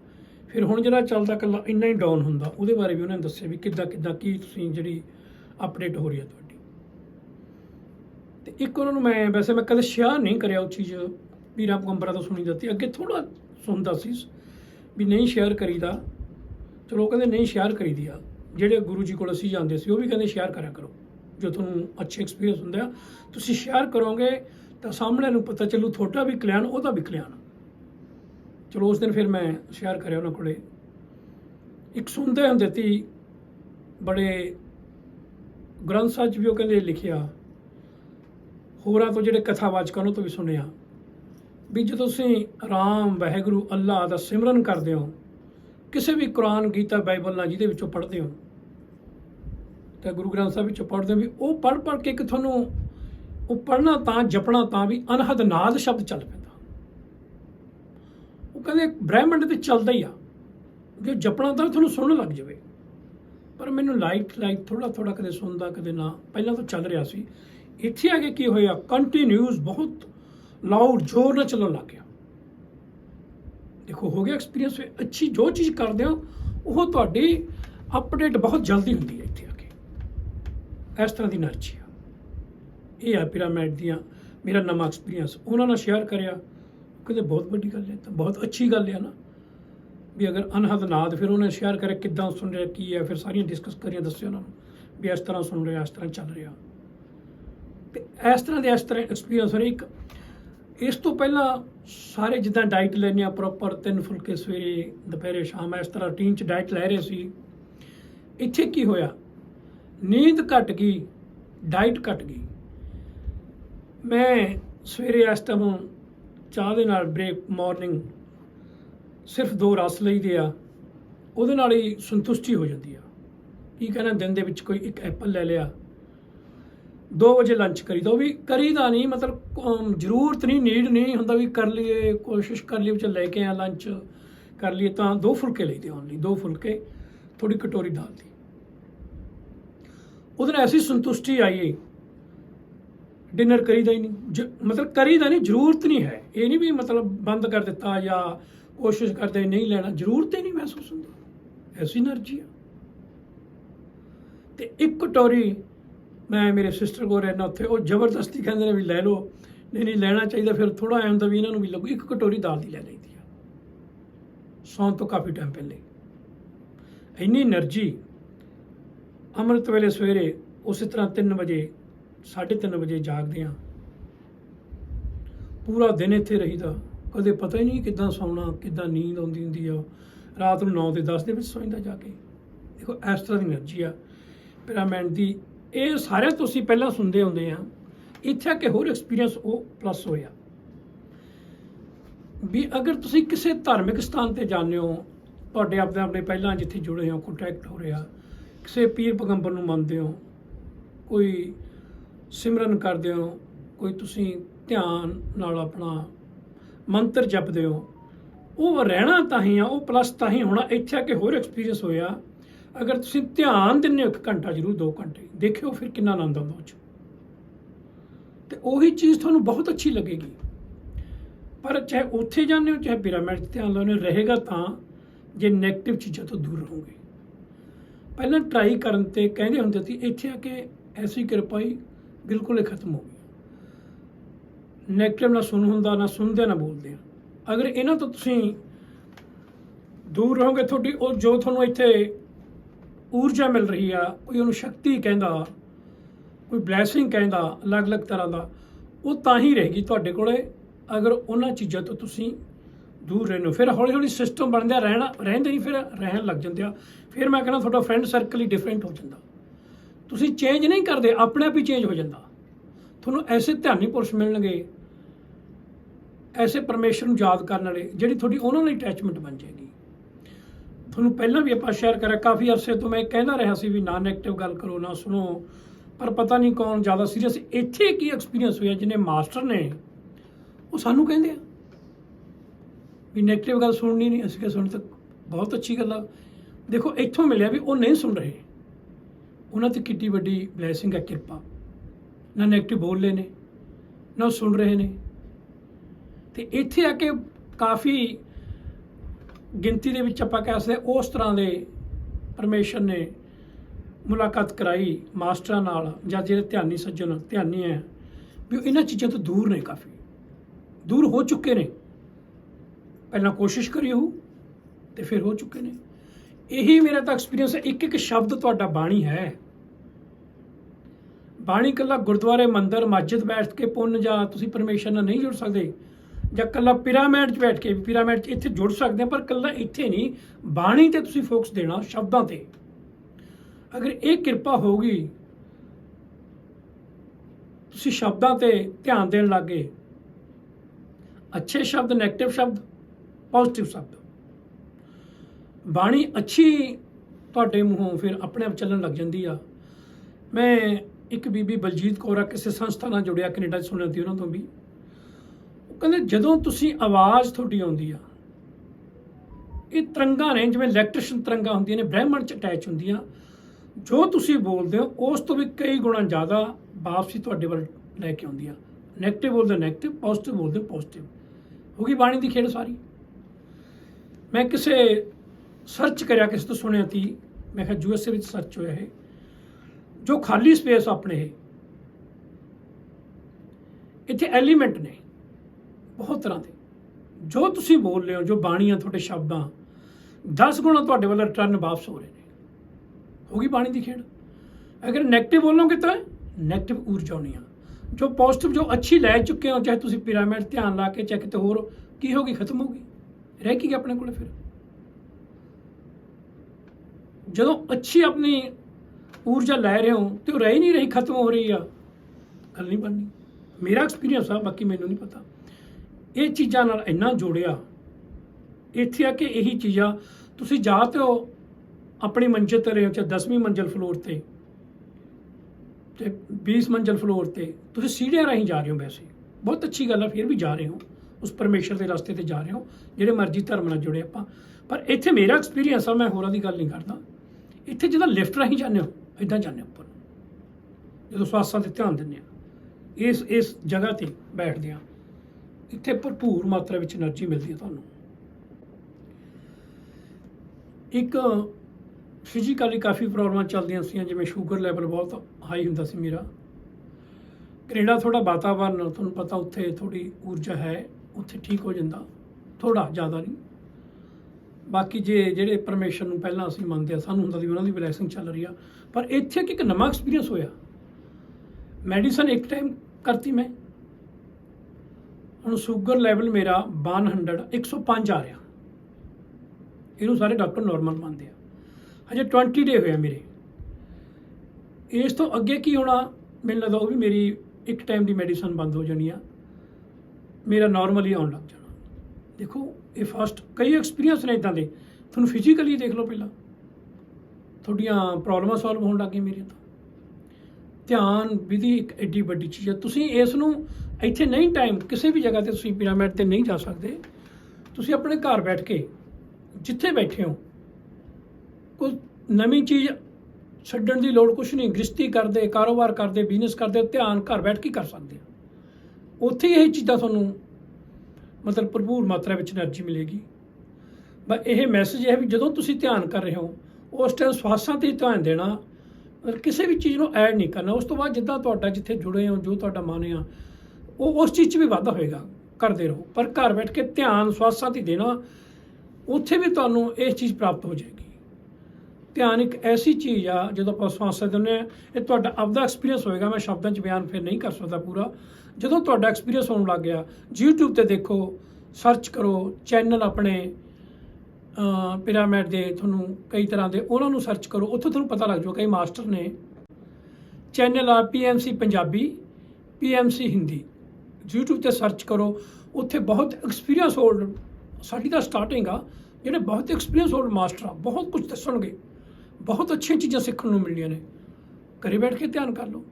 ਫਿਰ ਹੁਣ ਜਿਹੜਾ ਚੱਲਦਾ ਕੱਲਾ ਇੰਨਾ ਹੀ ਡਾਊਨ ਹੁੰਦਾ, ਉਹਦੇ ਬਾਰੇ ਵੀ ਉਹਨਾਂ ਨੇ ਦੱਸਿਆ ਵੀ ਕਿੱਦਾਂ ਕਿੱਦਾਂ ਕੀ ਤੁਸੀਂ ਜਿਹੜੀ ਅਪਡੇਟ ਹੋ ਰਹੀ ਹੈ ਤੁਹਾਡੀ। ਤੇ ਇੱਕ ਉਹਨਾਂ ਨੂੰ ਮੈਂ ਵੈਸੇ ਮੈਂ ਕਦੇ ਸ਼ੇਅਰ ਨਹੀਂ ਕਰਿਆ ਉਹ ਚੀਜ਼, ਵੀਰਾਂ ਪਗੰਬਰਾਂ ਤੋਂ ਸੁਣੀ ਦਿੱਤੀ। ਅੱਗੇ ਥੋੜਾ ਸੁਣਦਾ ਸੀ, ਵੀ ਨਹੀਂ ਸ਼ੇਅਰ ਕਰੀਦਾ। ਚਲੋ ਕਹਿੰਦੇ, ਨਹੀਂ ਸ਼ੇਅਰ ਕਰੀਦੀ ਆ। ਜਿਹੜੇ ਗੁਰੂ ਜੀ ਕੋਲ ਅਸੀਂ ਜਾਂਦੇ ਸੀ, ਉਹ ਵੀ ਕਹਿੰਦੇ ਸ਼ੇਅਰ ਕਰਿਆ ਕਰੋ। ਜੋ ਤੁਹਾਨੂੰ ਅੱਛੇ ਐਕਸਪੀਰੀਅੰਸ ਹੁੰਦੇ ਆ, ਤੁਸੀਂ ਸ਼ੇਅਰ ਕਰੋਗੇ ਤਾਂ ਸਾਹਮਣੇ ਨੂੰ ਪਤਾ ਚੱਲੂ, ਤੁਹਾਡਾ ਵੀ ਕਲਿਆਣ, ਉਹਦਾ ਵੀ ਕਲਿਆਣ। ਚਲੋ ਉਸ ਦਿਨ ਫਿਰ ਮੈਂ ਸ਼ੇਅਰ ਕਰਿਆ ਉਹਨਾਂ ਕੋਲੇ। ਇੱਕ ਸੁਣਦੇ ਹੁੰਦੇ ਸੀ ਬੜੇ ਗ੍ਰੰਥ ਸਾਹਿਬ 'ਚ ਵੀ ਉਹ ਕਹਿੰਦੇ ਲਿਖਿਆ, ਹੋਰਾਂ ਤੋਂ ਜਿਹੜੇ ਕਥਾਵਾਚਕਾਂ ਨੂੰ ਤੋਂ ਵੀ ਸੁਣਿਆ, ਵੀ ਜਦੋਂ ਤੁਸੀਂ ਰਾਮ, ਵਾਹਿਗੁਰੂ, ਅੱਲਾਹ ਦਾ ਸਿਮਰਨ ਕਰਦੇ ਹੋ, ਕਿਸੇ ਵੀ ਕੁਰਾਨ, ਗੀਤਾ, ਬਾਈਬਲ ਨਾਲ ਜਿਹਦੇ ਵਿੱਚੋਂ ਪੜ੍ਹਦੇ ਹੋ, ਤਾਂ ਗੁਰੂ ਗ੍ਰੰਥ ਸਾਹਿਬ ਵਿੱਚੋਂ ਪੜ੍ਹਦੇ ਹੋ ਵੀ ਉਹ ਪੜ੍ਹ ਪੜ੍ਹ ਕੇ ਇੱਕ ਤੁਹਾਨੂੰ ਉਹ ਪੜ੍ਹਨਾ ਤਾਂ ਜਪਣਾ ਤਾਂ ਵੀ ਅਨਹਦ ਨਾਦ ਸ਼ਬਦ ਚੱਲ ਪੈਂਦਾ। ਉਹ ਕਹਿੰਦੇ ਬ੍ਰਹਿਮੰਡ ਤੇ ਚੱਲਦਾ ਹੀ ਆ। ਕਿ ਜਪਣਾ ਤਾਂ ਤੁਹਾਨੂੰ ਸੁਣਨ ਲੱਗ ਜਾਵੇ। ਪਰ ਮੈਨੂੰ ਲਾਈਟ ਲਾਈਟ ਥੋੜਾ ਥੋੜਾ ਕਦੇ ਸੁਣਦਾ, ਕਦੇ ਨਾ। ਪਹਿਲਾਂ ਤਾਂ ਚੱਲ ਰਿਹਾ ਸੀ। ਇੱਥੇ ਆ ਕੇ ਕੀ ਹੋਇਆ? ਕੰਟੀਨਿਊਸ ਬਹੁਤ ਲਾਊਡ ਜ਼ੋਰ ਨਾਲ ਚੱਲਣ ਲੱਗ ਗਿਆ। ਦੇਖੋ, ਹੋ ਗਿਆ ਐਕਸਪੀਰੀਅੰਸ ਅੱਛੀ ਜੋ ਚੀਜ਼ ਕਰਦੇ ਹੋ, ਉਹ ਤੁਹਾਡੀ ਅਪਡੇਟ ਬਹੁਤ ਜਲਦੀ ਹੁੰਦੀ ਹੈ ਇੱਥੇ ਆ ਕੇ। ਇਸ ਤਰ੍ਹਾਂ ਦੀ એનર્ਜੀ ਆ। ਇਹ ਆ ਪਿਰਾਮਿਡ ਦੀਆਂ, ਮੇਰਾ ਨਵਾਂ ਐਕਸਪੀਰੀਅੰਸ ਉਹਨਾਂ ਨਾਲ ਸ਼ੇਅਰ ਕਰਿਆ। ਕਹਿੰਦੇ ਬਹੁਤ ਵੱਡੀ ਗੱਲ ਹੈ, ਤਾਂ ਬਹੁਤ ਅੱਛੀ ਗੱਲ ਹੈ ਨਾ। ਵੀ ਅਗਰ ਅਨਹਦ ਨਾਦ ਫਿਰ ਉਹਨੇ ਸ਼ੇਅਰ ਕਰਿਆ ਕਿੱਦਾਂ ਸੁਣ ਰਿਹਾ, ਕੀ ਹੈ, ਫਿਰ ਸਾਰੀਆਂ ਡਿਸਕਸ ਕਰੀਆਂ, ਦੱਸਿਆ ਉਹਨਾਂ ਨੂੰ ਵੀ ਇਸ ਤਰ੍ਹਾਂ ਸੁਣ ਰਿਹਾ, ਇਸ ਤਰ੍ਹਾਂ ਚੱਲ ਰਿਹਾ। ਤੇ ਇਸ ਤਰ੍ਹਾਂ ਦੇ ਇਸ ਤਰ੍ਹਾਂ ਐਕਸਪੀਰੀਅੰਸ ਹਰ ਇੱਕ ਇਸ ਤੋਂ ਪਹਿਲਾਂ ਸਾਰੇ ਜਿੱਦਾਂ ਡਾਈਟ ਲੈਣੇ ਆ ਪ੍ਰੋਪਰ ਤਿੰਨ ਫੁਲਕੇ ਸਵੇਰੇ, ਦੁਪਹਿਰੇ, ਸ਼ਾਮ, ਇਸ ਤਰ੍ਹਾਂ ਰੂਟੀਨ ਚ ਡਾਈਟ ਲੈ ਰਹੇ ਸੀ। ਇੱਥੇ ਕੀ ਹੋਇਆ? ਨੀਂਦ ਘਟ ਗਈ ਡਾਈਟ ਘਟ ਗਈ। ਮੈਂ ਸਵੇਰੇ ਇਸ ਟਾਈਮ ਚਾਹ ਦੇ ਨਾਲ ਬ੍ਰੇਕ ਮਾਰਨਿੰਗ ਸਿਰਫ ਦੋ ਰਸ ਲਈਦੇ ਆ, ਉਹਦੇ ਨਾਲ ਹੀ ਸੰਤੁਸ਼ਟੀ ਹੋ ਜਾਂਦੀ ਆ। ਕੀ ਕਹਿੰਦਾ ਦਿਨ ਦੇ ਵਿੱਚ ਕੋਈ ਇੱਕ ਐਪਲ ਲੈ ਲਿਆ 2 ਵਜੇ ਲੰਚ ਕਰੀਦਾ, ਉਹ ਵੀ ਕਰੀਦਾ ਨਹੀਂ, ਮਤਲਬ ਜ਼ਰੂਰਤ ਨਹੀਂ ਨੀਡ ਨਹੀਂ ਹੁੰਦਾ ਵੀ ਕਰ ਲਈਏ, ਕੋਸ਼ਿਸ਼ ਕਰ ਲਈਏ ਵੀ ਲੈ ਕੇ ਆ ਲੰਚ ਕਰ ਲਈਏ, ਤਾਂ ਦੋ ਫੁਲਕੇ ਲਈਦੇ ਓਨਲੀ ਦੋ ਫੁਲਕੇ ਥੋੜੀ ਕਟੋਰੀ ਦਾਲ ਦੀ। ਉਹਦੇ ਨਾਲ ਐਸੀ ਸੰਤੁਸ਼ਟੀ ਆਈ ਡਿਨਰ ਕਰੀਦਾ ਹੀ ਨਹੀਂ। ਮਤਲਬ ਕਰੀਦਾ ਨਹੀਂ, ਜ਼ਰੂਰਤ ਨਹੀਂ ਹੈ। ਇਹ ਨਹੀਂ ਵੀ ਮਤਲਬ ਬੰਦ ਕਰ ਦਿੱਤਾ ਜਾਂ ਕੋਸ਼ਿਸ਼ ਕਰਦੇ ਨਹੀਂ ਲੈਣਾ। ਜ਼ਰੂਰਤ ਹੀ ਨਹੀਂ ਮਹਿਸੂਸ ਹੁੰਦੀ। ਐਸੀ એનર્ਜੀ ਆ। ਤੇ ਇੱਕ ਕਟੋਰੀ ਮੈਂ ਮੇਰੇ ਸਿਸਟਰ ਕੋਲ ਰਹਿਣਾ ਉੱਥੇ, ਉਹ ਜ਼ਬਰਦਸਤੀ ਕਹਿੰਦੇ ਨੇ ਵੀ ਲੈ ਲਓ। ਨਹੀਂ ਨਹੀਂ, ਲੈਣਾ ਚਾਹੀਦਾ। ਫਿਰ ਥੋੜਾ ਐਂ ਹੁੰਦਾ ਵੀ ਇਹਨਾਂ ਨੂੰ ਵੀ ਲੱਗੂ, ਇੱਕ ਕਟੋਰੀ ਦਾਲ ਦੀ ਲੈ ਲਈਦੀ ਆ। ਸੌਂ ਤੋਂ ਕਾਫੀ ਟਾਈਮ ਪਹਿਲੇ। ਇੰਨੀ એનર્ਜੀ ਅੰਮ੍ਰਿਤ ਵੇਲੇ ਸਵੇਰੇ ਉਸੇ ਤਰ੍ਹਾਂ 3 ਵਜੇ 3:30 ਵਜੇ ਜਾਗਦੇ ਆ ਪੂਰਾ ਦਿਨ ਇੱਥੇ ਰਹੀਦਾ। ਕਦੇ ਪਤਾ ਹੀ ਨਹੀਂ ਕਿੱਦਾਂ ਸੌਣਾ, ਕਿੱਦਾਂ ਨੀਂਦ ਆਉਂਦੀ ਹੁੰਦੀ ਆ। ਰਾਤ ਨੂੰ 9 ਤੇ 10 ਦੇ ਵਿੱਚ ਸੌਂਦਾ ਜਾ ਕੇ। ਦੇਖੋ, ਇਸ ਤਰ੍ਹਾਂ ਦੀ એનર્ਜੀ ਆ। ਪਿਰਾਮੈਂਟ ਦੀ ਇਹ ਸਾਰੇ ਤੁਸੀਂ ਪਹਿਲਾਂ ਸੁਣਦੇ ਹੁੰਦੇ ਆ ਇੱਥੇ ਕਿ ਹੋਰ ਐਕਸਪੀਰੀਅੰਸ ਉਹ ਪਲੱਸ ਹੋਇਆ। ਵੀ ਅਗਰ ਤੁਸੀਂ ਕਿਸੇ ਧਾਰਮਿਕ ਸਥਾਨ ਤੇ ਜਾਂਦੇ ਹੋ, ਤੁਹਾਡੇ ਆਪਣੇ ਆਪਣੇ ਪਹਿਲਾਂ ਜਿੱਥੇ ਜੁੜੇ ਹੋ ਕੰਟੈਕਟ ਹੋ ਰਿਹਾ। ਕਿਸੇ ਪੀਰ ਪਗੰਬਰ ਨੂੰ ਮੰਨਦੇ ਹੋ। ਕੋਈ ਸਿਮਰਨ ਕਰਦੇ ਹੋ, ਕੋਈ ਤੁਸੀਂ ਧਿਆਨ ਨਾਲ ਆਪਣਾ ਮੰਤਰ ਜਪਦੇ ਹੋ। ਉਹ ਰਹਿਣਾ ਤਾਂ ਹੀ ਆ, ਉਹ ਪਲੱਸ ਤਾਂ ਹੀ ਹੋਣਾ। ਇੱਥੇ ਆ ਕੇ ਹੋਰ ਐਕਸਪੀਰੀਅੰਸ ਹੋਇਆ। ਅਗਰ ਤੁਸੀਂ ਧਿਆਨ ਦਿੰਦੇ ਹੋ, ਇੱਕ ਘੰਟਾ ਜ਼ਰੂਰ 2 ਘੰਟੇ। ਦੇਖਿਓ ਫਿਰ ਕਿੰਨਾ ਆਨੰਦ ਆਉਂਦਾ ਉਹ 'ਚ। ਤੇ ਉਹੀ ਚੀਜ਼ ਤੁਹਾਨੂੰ ਬਹੁਤ ਅੱਛੀ ਲੱਗੇਗੀ। ਪਰ ਚਾਹੇ ਉੱਥੇ ਜਾਂਦੇ ਹੋ, ਚਾਹੇ ਪਿਰਾਮਿਡ 'ਚ ਧਿਆਨ ਲਾਉਂਦੇ ਹੋ, ਰਹੇਗਾ ਤਾਂ ਜੇ 네ਗੇਟਿਵ ਚੀਜ਼ਾਂ ਤੋਂ ਦੂਰ ਰਹੋਗੇ। ਪਹਿਲਾਂ ਟਰਾਈ ਕਰਨ ਤੇ ਕਹਿੰਦੇ ਹੁੰਦੇ ਸੀ, ਇੱਥੇ ਆ ਕੇ ਐਸੀ ਕਿਰਪਾਈ ਬਿਲਕੁਲ ਹੀ ਖਤਮ ਹੋ ਗਈ। 네ਗੇਟਿਵ ਨਾ ਸੁਣ ਹੁੰਦਾ, ਨਾ ਸੁਣਦੇ ਨਾ ਬੋਲਦੇ ਅਗਰ ਇਹਨਾਂ ਤੋਂ ਤੁਸੀਂ ਦੂਰ ਰਹੋਗੇ, ਤੁਹਾਡੀ ਉਹ ਜੋ ਤੁਹਾਨੂੰ ਇੱਥੇ ਊਰਜਾ ਮਿਲ ਰਹੀ ਆ, ਕੋਈ ਉਹਨੂੰ ਸ਼ਕਤੀ ਕਹਿੰਦਾ, ਕੋਈ ਬਲੇਸਿੰਗ ਕਹਿੰਦਾ, ਅਲੱਗ-ਅਲੱਗ ਤਰ੍ਹਾਂ ਦਾ, ਉਹ ਤਾਂ ਹੀ ਰਹੇਗੀ ਤੁਹਾਡੇ ਕੋਲੇ। ਅਗਰ ਉਹਨਾਂ ਚੀਜ਼ਾਂ ਤੋਂ ਤੁਸੀਂ ਦੂਰ ਰਹਿੰਦੇ ਹੋ, ਫਿਰ ਹੌਲੀ ਹੌਲੀ ਸਿਸਟਮ ਬਣਦਾ ਰਹਿਣਾ, ਰਹਿੰਦੇ ਹੀ ਫਿਰ ਰਹਿਣ ਲੱਗ ਜਾਂਦੇ ਆ। ਫਿਰ ਮੈਂ ਕਹਿੰਦਾ ਤੁਹਾਡਾ ਫਰੈਂਡ ਸਰਕਲ ਹੀ ਡਿਫਰੈਂਟ ਹੋ ਜਾਂਦਾ। ਤੁਸੀਂ ਚੇਂਜ ਨਹੀਂ ਕਰਦੇ, ਆਪਣੇ ਆਪ ਹੀ ਚੇਂਜ ਹੋ ਜਾਂਦਾ। ਤੁਹਾਨੂੰ ਐਸੇ ਧਿਆਨੀ ਪੁਰਸ਼ ਮਿਲਣਗੇ, ਐਸੇ ਪਰਮੇਸ਼ਰ ਨੂੰ ਯਾਦ ਕਰਨ ਵਾਲੇ ਜਿਹੜੀ ਤੁਹਾਡੀ ਉਹਨਾਂ ਨਾਲ ਅਟੈਚਮੈਂਟ ਬਣ ਜਾਏਗੀ। ਤੁਹਾਨੂੰ ਪਹਿਲਾਂ ਵੀ ਆਪਾਂ ਸ਼ੇਅਰ ਕਰਿਆ, ਕਾਫੀ ਅਰਸੇ ਤੋਂ ਮੈਂ ਕਹਿੰਦਾ ਰਿਹਾ ਸੀ ਵੀ ਨਾ ਨੈਗੇਟਿਵ ਗੱਲ ਕਰੋ, ਨਾ ਸੁਣੋ, ਪਰ ਪਤਾ ਨਹੀਂ ਕੌਣ ਜ਼ਿਆਦਾ ਸੀਰੀਅਸ ਇੱਥੇ ਕੀ ਐਕਸਪੀਰੀਅੰਸ ਹੋਇਆ ਜਿਹਨੇ ਮਾਸਟਰ ਨੇ, ਉਹ ਸਾਨੂੰ ਕਹਿੰਦੇ ਆ ਵੀ ਨੈਗੇਟਿਵ ਗੱਲ ਸੁਣਨੀ ਨਹੀਂ, ਅਸੀਂ ਕਿ ਸੁਣ ਤਾਂ ਬਹੁਤ ਅੱਛੀ ਗੱਲ ਆ। ਦੇਖੋ, ਇੱਥੋਂ ਮਿਲਿਆ ਵੀ ਉਹ ਨਹੀਂ ਸੁਣ ਰਹੇ। ਉਹਨਾਂ ਤੇ ਕਿੰਨੀ ਵੱਡੀ ਬਲੇਸਿੰਗ ਹੈ, ਕਿਰਪਾ। ਨਾ ਨੈਗੇਟਿਵ ਬੋਲ ਰਹੇ ਨੇ, ਨਾ ਉਹ ਸੁਣ ਰਹੇ ਨੇ। ਤੇ ਇੱਥੇ ਆ ਕੇ ਕਾਫੀ ਗਿਣਤੀ ਦੇ ਵਿੱਚ ਆਪਾਂ ਕਹਿ ਸਕਦੇ ਉਸ ਤਰ੍ਹਾਂ ਦੇ ਪਰਮੇਸ਼ਰ ਨੇ ਮੁਲਾਕਾਤ ਕਰਾਈ ਮਾਸਟਰਾਂ ਨਾਲ, ਜਾਂ ਜਿਹੜੇ ਧਿਆਨੀ ਸੱਜਣ, ਧਿਆਨੀ ਹੈ, ਵੀ ਉਹ ਇਹਨਾਂ ਚੀਜ਼ਾਂ ਤੋਂ ਦੂਰ ਨੇ ਕਾਫੀ। ਦੂਰ ਹੋ ਚੁੱਕੇ ਨੇ। ਪਹਿਲਾਂ ਕੋਸ਼ਿਸ਼ ਕਰੀ ਹੋ ਤੇ ਫਿਰ ਹੋ ਚੁੱਕੇ ਨੇ। ਇਹੀ ਮੇਰਾ ਤਾਂ ਐਕਸਪੀਰੀਅੰਸ ਹੈ ਇੱਕ ਇੱਕ ਸ਼ਬਦ ਤੁਹਾਡਾ ਬਾਣੀ ਹੈ। ਬਾਣੀ ਕੱਲਾ ਗੁਰਦੁਆਰੇ, ਮੰਦਰ, ਮਸਜਿਦ ਬੈਠ ਕੇ ਪੁੰਨ ਜਾਂ ਤੁਸੀਂ ਪਰਮੇਸ਼ਰ ਨਾਲ ਨਹੀਂ ਜੁੜ ਸਕਦੇ, ਜਾਂ ਕੱਲਾ ਪਿਰਾਮਿਡ 'ਚ ਬੈਠ ਕੇ ਪਿਰਾਮਿਡ 'ਚ ਇੱਥੇ ਜੁੜ ਸਕਦੇ ਆ, ਪਰ ਕੱਲਾ ਇੱਥੇ ਨਹੀਂ, ਬਾਣੀ ਤੇ ਤੁਸੀਂ ਫੋਕਸ ਦੇਣਾ ਸ਼ਬਦਾਂ ਤੇ। ਅਗਰ ਇਹ ਕਿਰਪਾ ਹੋਊਗੀ ਤੁਸੀਂ ਸ਼ਬਦਾਂ ਤੇ ਧਿਆਨ ਦੇਣ ਲੱਗੇ ਅੱਛੇ ਸ਼ਬਦ 네ਗੇਟਿਵ ਸ਼ਬਦ ਪੋਜ਼ਿਟਿਵ ਸ਼ਬਦ। ਬਾਣੀ ਅੱਛੀ ਤੁਹਾਡੇ ਮੂੰਹੋਂ ਫਿਰ ਆਪਣੇ ਆਪ ਚੱਲਣ ਲੱਗ ਜਾਂਦੀ ਆ। ਮੈਂ ਇੱਕ ਬੀਬੀ ਬਲਜੀਤ ਕੌਰ ਆ, ਕਿਸੇ ਸੰਸਥਾ ਨਾਲ ਜੁੜਿਆ, ਕੈਨੇਡਾ 'ਚ ਸੁਣਿਆ ਸੀ ਉਹਨਾਂ ਤੋਂ ਵੀ। ਉਹ ਕਹਿੰਦੇ, ਜਦੋਂ ਤੁਸੀਂ ਆਵਾਜ਼ ਤੁਹਾਡੀ ਆਉਂਦੀ ਆ, ਇਹ ਤਰੰਗਾਂ ਨੇ, ਜਿਵੇਂ ਇਲੈਕਟ੍ਰੀਸ਼ਨ ਤਰੰਗਾਂ ਹੁੰਦੀਆਂ ਨੇ, ਬ੍ਰਹਿਮੰਡ 'ਚ ਅਟੈਚ ਹੁੰਦੀਆਂ, ਜੋ ਤੁਸੀਂ ਬੋਲਦੇ ਹੋ, ਉਸ ਤੋਂ ਵੀ ਕਈ ਗੁਣਾ ਜ਼ਿਆਦਾ ਵਾਪਸੀ ਤੁਹਾਡੇ ਵੱਲ ਲੈ ਕੇ ਆਉਂਦੀਆਂ 네ਗੇਟਿਵ ਬੋਲਦੇ 네ਗੇਟਿਵ ਪੋਜ਼ਿਟਿਵ ਬੋਲਦੇ ਪੋਜ਼ਿਟਿਵ ਹੋ ਗਈ ਬਾਣੀ ਦੀ ਖੇਡ ਸਾਰੀ। ਮੈਂ ਕਿਸੇ ਸਰਚ ਕਰਿਆ, ਕਿਸੇ ਤੋਂ ਸੁਣਿਆ ਸੀ, ਮੈਂ ਕਿਹਾ ਯੂਐਸਏ ਵਿੱਚ ਸਰਚ ਹੋਇਆ ਹੈ ਜੋ ਖਾਲੀ ਸਪੇਸ ਆਪਣੇ ਇੱਥੇ ਐਲੀਮੈਂਟ ਨੇ। ਬਹੁਤ ਤਰ੍ਹਾਂ ਦੇ। ਜੋ ਤੁਸੀਂ ਬੋਲ ਰਹੇ ਹੋ, ਜੋ ਬਾਣੀਆਂ ਤੁਹਾਡੇ ਸ਼ਬਦਾਂ 10 ਗੁਣਾ ਤੁਹਾਡੇ ਵੱਲ ਰਿਟਰਨ ਵਾਪਸ ਹੋ ਰਹੇ ਨੇ। ਹੋ ਗਈ ਬਾਣੀ ਦੀ ਖੇਡ। ਅਗਰ 네ਗੇਟਿਵ ਬੋਲੋਗੇ ਤਾਂ 네ਗੇਟਿਵ ਊਰਜਾ ਆਉਣੀ ਆ। ਜੋ ਪੋਜ਼ਿਟਿਵ ਜੋ ਅੱਛੀ ਲੈ ਚੁੱਕੇ ਹੋ, ਚਾਹੇ ਤੁਸੀਂ ਪਿਰਾਮਿਡ ਧਿਆਨ ਲਾ ਕੇ ਚਾਹੇ ਕਿਤੇ ਹੋਰ ਕੀ ਹੋਗੀ ਖਤਮ ਹੋ ਗਈ। ਰਹਿ ਕੀ ਗਿਆ ਆਪਣੇ ਕੋਲ ਫਿਰ? ਜਦੋਂ ਅੱਛੀ ਆਪਣੀ ਊਰਜਾ ਲੈ ਰਹੇ ਹੋ ਤੇ ਉਹ ਰਹਿ ਹੀ ਨਹੀਂ ਰਹੀ, ਖਤਮ ਹੋ ਰਹੀ ਆ। ਗੱਲ ਨਹੀਂ ਬਣਨੀ। ਮੇਰਾ ਐਕਸਪੀਰੀਅੰਸ ਆ, ਬਾਕੀ ਮੈਨੂੰ ਨਹੀਂ ਪਤਾ। ਇਹ ਚੀਜ਼ਾਂ ਨਾਲ ਇੰਨਾ ਜੋੜਿਆ। ਇੱਥੇ ਆ ਕਿ ਇਹੀ ਚੀਜ਼ਾਂ ਤੁਸੀਂ ਜਾ ਤੇ ਹੋ ਆਪਣੀ ਮੰਜ਼ਿਲ ਤੇ ਰਹੇ ਹੋ, ਚਾਹੇ 10ਵੀਂ ਮੰਜ਼ਿਲ ਫਲੋਰ ਤੇ ਤੇ 20 ਮੰਜ਼ਿਲ ਫਲੋਰ ਤੇ। ਤੁਸੀਂ ਸੀੜੀਆਂ ਰਾਹੀਂ ਜਾ ਰਹੇ ਹੋ ਵੈਸੇ। ਬਹੁਤ ਅੱਛੀ ਗੱਲ ਆ, ਫਿਰ ਵੀ ਜਾ ਰਹੇ ਹੋ। ਉਸ ਪਰਮੇਸ਼ਰ ਦੇ ਰਸਤੇ ਤੇ ਜਾ ਰਹੇ ਹੋ, ਜਿਹੜੇ ਮਰਜ਼ੀ ਧਰਮ ਨਾਲ ਜੁੜੇ ਆਪਾਂ। ਪਰ ਇੱਥੇ ਮੇਰਾ ਐਕਸਪੀਰੀਅੰਸ ਆ, ਮੈਂ ਹੋਰਾਂ ਦੀ ਗੱਲ ਨਹੀਂ ਕਰਦਾ। ਇੱਥੇ ਜਦੋਂ ਲਿਫਟ ਰਾਹੀਂ ਜਾਂਦੇ ਹੋ ਇਦਾਂ ਜਾਂਦੇ ਉੱਪਰ ਜਦੋਂ ਸਵਾਸਾਂ ਤੇ ਧਿਆਨ ਦਿੰਦੇ ਆ ਇਸ ਇਸ ਜਗ੍ਹਾ ਤੇ ਬੈਠਦੇ ਆ ਇੱਥੇ ਭਰਪੂਰ ਮਾਤਰਾ ਵਿੱਚ એનર્ਜੀ ਮਿਲਦੀ ਹੈ ਤੁਹਾਨੂੰ। ਇੱਕ ਫਿਜ਼ੀਕਲੀ ਕਾਫੀ ਪ੍ਰੋਬਲਮਾਂ ਚੱਲਦੀਆਂ ਸੀ ਜਿਵੇਂ ਸ਼ੂਗਰ ਲੈਵਲ ਬਹੁਤ ਹਾਈ ਹੁੰਦਾ ਸੀ ਮੇਰਾ। ਕੈਨੇਡਾ ਥੋੜਾ ਵਾਤਾਵਰਨ ਤੁਹਾਨੂੰ ਪਤਾ ਉੱਥੇ ਥੋੜੀ ਊਰਜਾ ਹੈ, ਉੱਥੇ ਠੀਕ ਹੋ ਜਾਂਦਾ ਥੋੜਾ ਜ਼ਿਆਦਾ ਨਹੀਂ। ਬਾਕੀ ਜੇ ਜਿਹੜੇ ਪਰਮੇਸ਼ਰ ਨੂੰ ਪਹਿਲਾਂ ਅਸੀਂ ਮੰਨਦੇ ਆ, ਸਾਨੂੰ ਹੁੰਦਾ ਸੀ ਉਹਨਾਂ ਦੀ ਬਲੇਸਿੰਗ ਚੱਲ ਰਹੀ ਆ, ਪਰ ਇੱਥੇ ਕਿ ਇੱਕ ਨਵਾਂ ਐਕਸਪੀਰੀਅੰਸ ਹੋਇਆ। ਮੈਡੀਸਨ ਇੱਕ ਟਾਈਮ ਕਰਤੀ ਮੈਂ। ਹੁਣ ਸ਼ੂਗਰ ਲੈਵਲ ਮੇਰਾ 100 105 ਆ ਰਿਹਾ। ਇਹਨੂੰ ਸਾਰੇ ਡਾਕਟਰ ਨਾਰਮਲ ਮੰਨਦੇ ਆ। ਹਜੇ 20 ਡੇ ਹੋਇਆ ਮੇਰੇ। ਇਸ ਤੋਂ ਅੱਗੇ ਕੀ ਹੋਣਾ, ਮੈਨੂੰ ਲੱਗਦਾ ਉਹ ਵੀ ਮੇਰੀ ਇੱਕ ਟਾਈਮ ਦੀ ਮੈਡੀਸਨ ਬੰਦ ਹੋ ਜਾਣੀ ਆ। ਮੇਰਾ ਨਾਰਮਲੀ ਆਉਣ ਲੱਗ ਜਾਣਾ। ਦੇਖੋ, ਇਹ ਫਸਟ ਕਈ ਐਕਸਪੀਰੀਅੰਸ ਨੇ ਇਦਾਂ ਦੇ। ਤੁਹਾਨੂੰ ਫਿਜ਼ੀਕਲੀ ਦੇਖ ਲਓ ਪਹਿਲਾਂ। ਤੁਹਾਡੀਆਂ ਪ੍ਰੋਬਲਮਾਂ ਸੋਲਵ ਹੋਣ ਲੱਗ ਗਈਆਂ ਮੇਰੀਆਂ ਤਾਂ। ਧਿਆਨ, ਵਿਧੀ ਇੱਕ ਐਡੀ ਵੱਡੀ ਚੀਜ਼ ਹੈ। ਤੁਸੀਂ ਇਸ ਨੂੰ ਇੱਥੇ ਨਹੀਂ ਟਾਈਮ ਕਿਸੇ ਵੀ ਜਗ੍ਹਾ ਤੇ ਤੁਸੀਂ ਪਿਰਾਮਿਡ ਤੇ ਨਹੀਂ ਜਾ ਸਕਦੇ। ਤੁਸੀਂ ਆਪਣੇ ਘਰ ਬੈਠ ਕੇ ਜਿੱਥੇ ਬੈਠੇ ਹੋ, ਕੋਈ ਨਵੀਂ ਚੀਜ਼ ਛੱਡਣ ਦੀ ਲੋੜ ਕੁਛ ਨਹੀਂ। ਗ੍ਰਸਤੀ ਕਰਦੇ, ਕਾਰੋਬਾਰ ਕਰਦੇ ਬਿਜ਼ਨਸ ਕਰਦੇ, ਧਿਆਨ ਘਰ ਬੈਠ ਕੇ ਕਰ ਸਕਦੇ ਆ। ਉੱਥੇ ਹੀ ਇਹ ਚੀਜ਼ਾਂ ਤੁਹਾਨੂੰ ਮਤਲਬ ਭਰਪੂਰ ਮਾਤਰਾ ਵਿੱਚ એનર્ਜੀ ਮਿਲੇਗੀ। ਬਸ ਇਹ ਮੈਸੇਜ ਹੈ ਵੀ ਜਦੋਂ ਤੁਸੀਂ ਧਿਆਨ ਕਰ ਰਹੇ ਹੋ, ਉਸ ਟਾਈਮ ਸਵਾਸਾਂ ਤੇ ਧਿਆਨ ਦੇਣਾ ਕਿਸੇ ਵੀ ਚੀਜ਼ ਨੂੰ ਐਡ ਨਹੀਂ ਕਰਨਾ। ਉਸ ਤੋਂ ਬਾਅਦ ਜਿੱਦਾਂ ਤੁਹਾਡਾ ਜਿੱਥੇ ਜੁੜੇ ਹੋ, ਜੋ ਤੁਹਾਡਾ ਮਨ ਆ, ਉਹ ਉਸ ਚੀਜ਼ 'ਚ ਵੀ ਵਾਧਾ ਹੋਏਗਾ, ਕਰਦੇ ਰਹੋ। ਪਰ ਘਰ ਬੈਠ ਕੇ ਧਿਆਨ ਸਵਾਸਾਂ ਤੇ ਦੇਣਾ, ਉੱਥੇ ਵੀ ਤੁਹਾਨੂੰ ਇਹ ਚੀਜ਼ ਪ੍ਰਾਪਤ ਹੋ ਜਾਏਗੀ। ਧਿਆਨ ਇੱਕ ਐਸੀ ਚੀਜ਼ ਆ, ਜਦੋਂ ਆਪਾਂ ਸਵਾਸਾਂ ਦਿੰਦੇ ਆ ਇਹ ਤੁਹਾਡਾ ਆਪਦਾ ਐਕਸਪੀਰੀਅੰਸ ਹੋਏਗਾ। ਮੈਂ ਸ਼ਬਦਾਂ 'ਚ ਬਿਆਨ ਫਿਰ ਨਹੀਂ ਕਰ ਸਕਦਾ ਪੂਰਾ। ਜਦੋਂ ਤੁਹਾਡਾ ਐਕਸਪੀਰੀਅੰਸ ਹੋਣ ਲੱਗ ਗਿਆ, YouTube ਤੇ ਦੇਖੋ ਸਰਚ ਕਰੋ ਚੈਨਲ ਆਪਣੇ ਪਿਰਾਮਿਡ ਦੇ ਤੁਹਾਨੂੰ ਕਈ ਤਰ੍ਹਾਂ ਦੇ, ਉਹਨਾਂ ਨੂੰ ਸਰਚ ਕਰੋ, ਉੱਥੋਂ ਤੁਹਾਨੂੰ ਪਤਾ ਲੱਗ ਜਾਊਗਾ, ਕਈ ਮਾਸਟਰ ਨੇ। ਚੈਨਲ ਆ PMC Punjabi PMC Hindi. YouTube ਤੇ ਸਰਚ ਕਰੋ, ਉੱਥੇ ਬਹੁਤ ਐਕਸਪੀਰੀਅੰਸ ਹੋਲਡ ਸਾਡੀ ਤਾਂ ਸਟਾਰਟਿੰਗ ਆ, ਜਿਹੜੇ ਬਹੁਤ ਐਕਸਪੀਰੀਅੰਸ ਹੋਲਡ ਮਾਸਟਰ ਆ, ਬਹੁਤ ਕੁਝ ਦੱਸਣਗੇ। ਬਹੁਤ ਅੱਛੀਆਂ ਚੀਜ਼ਾਂ ਸਿੱਖਣ ਨੂੰ ਮਿਲਣੀਆਂ ਨੇ। ਘਰੇ ਬੈਠ ਕੇ ਧਿਆਨ ਕਰ ਲਓ।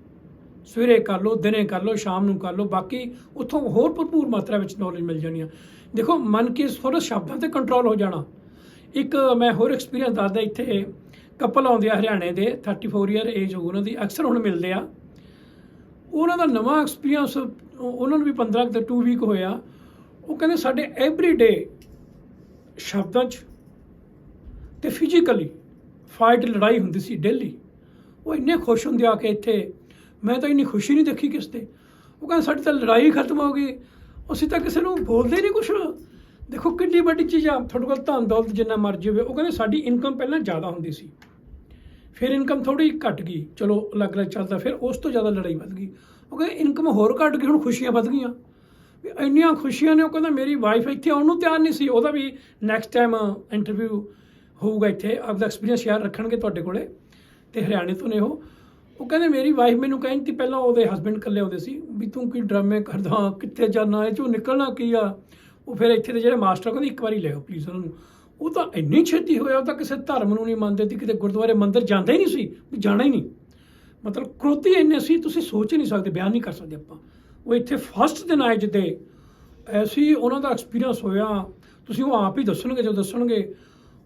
ਸਵੇਰੇ ਕਰ ਲਓ, ਦਿਨੇ ਕਰ ਲਓ, ਸ਼ਾਮ ਨੂੰ ਕਰ ਲਓ, ਬਾਕੀ ਉੱਥੋਂ ਹੋਰ ਭਰਪੂਰ ਮਾਤਰਾ ਵਿੱਚ ਨੌਲੇਜ ਮਿਲ ਜਾਣੀ ਆ। ਦੇਖੋ, ਮਨ ਕੇ ਥੋੜਾ ਸ਼ਬਦਾਂ ਤੇ ਕੰਟਰੋਲ ਹੋ ਜਾਣਾ। ਇੱਕ ਮੈਂ ਹੋਰ ਐਕਸਪੀਰੀਅੰਸ ਦੱਸਦਾ, ਇੱਥੇ ਕਪਲ ਆਉਂਦੇ ਆ ਹਰਿਆਣੇ ਦੇ 34 ਇਅਰ ਏਜ ਹੋ ਉਹਨਾਂ ਦੀ ਅਕਸਰ ਹੁਣ ਮਿਲਦੇ ਆ। ਉਹਨਾਂ ਦਾ ਨਵਾਂ ਐਕਸਪੀਰੀਅੰਸ ਉਹਨਾਂ ਨੂੰ ਵੀ 15 ਤੇ 2 ਵੀਕ ਹੋਇਆ। ਉਹ ਕਹਿੰਦੇ ਸਾਡੇ ਐਵਰੀ ਡੇ ਸ਼ਬਦਾਂ 'ਚ ਤੇ ਫਿਜ਼ੀਕਲੀ ਫਾਈਟ ਲੜਾਈ ਹੁੰਦੀ ਸੀ ਡੇਲੀ ਉਹ ਇੰਨੇ ਖੁਸ਼ ਹੁੰਦੇ ਆ ਕਿ ਇੱਥੇ ਮੈਂ ਤਾਂ ਇੰਨੀ ਖੁਸ਼ੀ ਨਹੀਂ ਦੇਖੀ ਕਿਸ ਤੇ। ਉਹ ਕਹਿੰਦੇ, ਸਾਡੀ ਤਾਂ ਲੜਾਈ ਖਤਮ ਹੋ ਗਈ। ਅਸੀਂ ਤਾਂ ਕਿਸੇ ਨੂੰ ਬੋਲਦੇ ਨਹੀਂ ਕੁਛ। ਦੇਖੋ ਕਿੰਨੀ ਵੱਡੀ ਚੀਜ਼ ਆ, ਤੁਹਾਡੇ ਕੋਲ ਧਨ ਦੌਲਤ ਜਿੰਨਾ ਮਰਜ਼ੀ ਹੋਵੇ। ਉਹ ਕਹਿੰਦੇ, ਸਾਡੀ ਇਨਕਮ ਪਹਿਲਾਂ ਜ਼ਿਆਦਾ ਹੁੰਦੀ ਸੀ। ਫਿਰ ਇਨਕਮ ਥੋੜੀ ਘਟ ਗਈ। ਚਲੋ ਅਲੱਗ-ਅਲੱਗ ਚੱਲਦਾ, ਫਿਰ ਉਸ ਤੋਂ ਜ਼ਿਆਦਾ ਲੜਾਈ ਵੱਧ ਗਈ। ਉਹ ਕਹਿੰਦੇ ਇਨਕਮ ਹੋਰ ਘਟ ਗਈ, ਹੁਣ ਖੁਸ਼ੀਆਂ ਵੱਧ ਗਈਆਂ। ਵੀ ਇੰਨੀਆਂ ਖੁਸ਼ੀਆਂ ਨੇ, ਉਹ ਕਹਿੰਦਾ, ਮੇਰੀ ਵਾਈਫ ਇੱਥੇ ਆਉਣ ਨੂੰ ਤਿਆਰ ਨਹੀਂ ਸੀ। ਉਹਦਾ ਵੀ ਨੈਕਸਟ ਟਾਈਮ ਇੰਟਰਵਿਊ ਹੋਊਗਾ ਇੱਥੇ। ਆਪਦਾ ਐਕਸਪੀਰੀਅੰਸ ਸ਼ੇਅਰ ਰੱਖਣਗੇ ਤੁਹਾਡੇ ਕੋਲੇ। ਤੇ ਹਰਿਆਣੇ ਤੋਂ ਨੇ ਉਹ। ਉਹ ਕਹਿੰਦੇ ਮੇਰੀ ਵਾਈਫ ਮੈਨੂੰ ਕਹਿੰਦੀ ਪਹਿਲਾਂ ਉਹਦੇ ਹਸਬੰਡ ਇਕੱਲੇ ਆਉਂਦੇ ਸੀ, ਵੀ ਤੂੰ ਕੀ ਡਰਾਮੇ ਕਰਦਾ, ਕਿੱਥੇ ਜਾਣਾ, ਇਹ ਚੋਂ ਨਿਕਲਣਾ ਕੀ ਆ? ਉਹ ਫਿਰ ਇੱਥੇ ਦੇ ਜਿਹੜੇ ਮਾਸਟਰ ਕਹਿੰਦੇ ਇੱਕ ਵਾਰੀ ਲਿਓ ਪਲੀਜ਼ ਉਹਨਾਂ ਨੂੰ। ਉਹ ਤਾਂ ਇੰਨੀ ਛੇਤੀ ਹੋਇਆ, ਉਹ ਤਾਂ ਕਿਸੇ ਧਰਮ ਨੂੰ ਨਹੀਂ ਮੰਨਦੇ ਸੀ, ਕਿਤੇ ਗੁਰਦੁਆਰੇ ਮੰਦਿਰ ਜਾਂਦੇ ਹੀ ਨਹੀਂ ਸੀ, ਵੀ ਜਾਣਾ ਹੀ ਨਹੀਂ। ਮਤਲਬ ਕ੍ਰੋਤੀ ਇੰਨੇ ਸੀ, ਤੁਸੀਂ ਸੋਚ ਹੀ ਨਹੀਂ ਸਕਦੇ, ਬਿਆਨ ਨਹੀਂ ਕਰ ਸਕਦੇ ਆਪਾਂ। ਉਹ ਇੱਥੇ ਫਸਟ ਦਿਨ ਆਏ ਜਿੱਦੇ ਐਸੀ ਉਹਨਾਂ ਦਾ ਐਕਸਪੀਰੀਅੰਸ ਹੋਇਆ। ਤੁਸੀਂ ਉਹ ਆਪ ਹੀ ਦੱਸਣਗੇ ਜੋ ਦੱਸਣਗੇ,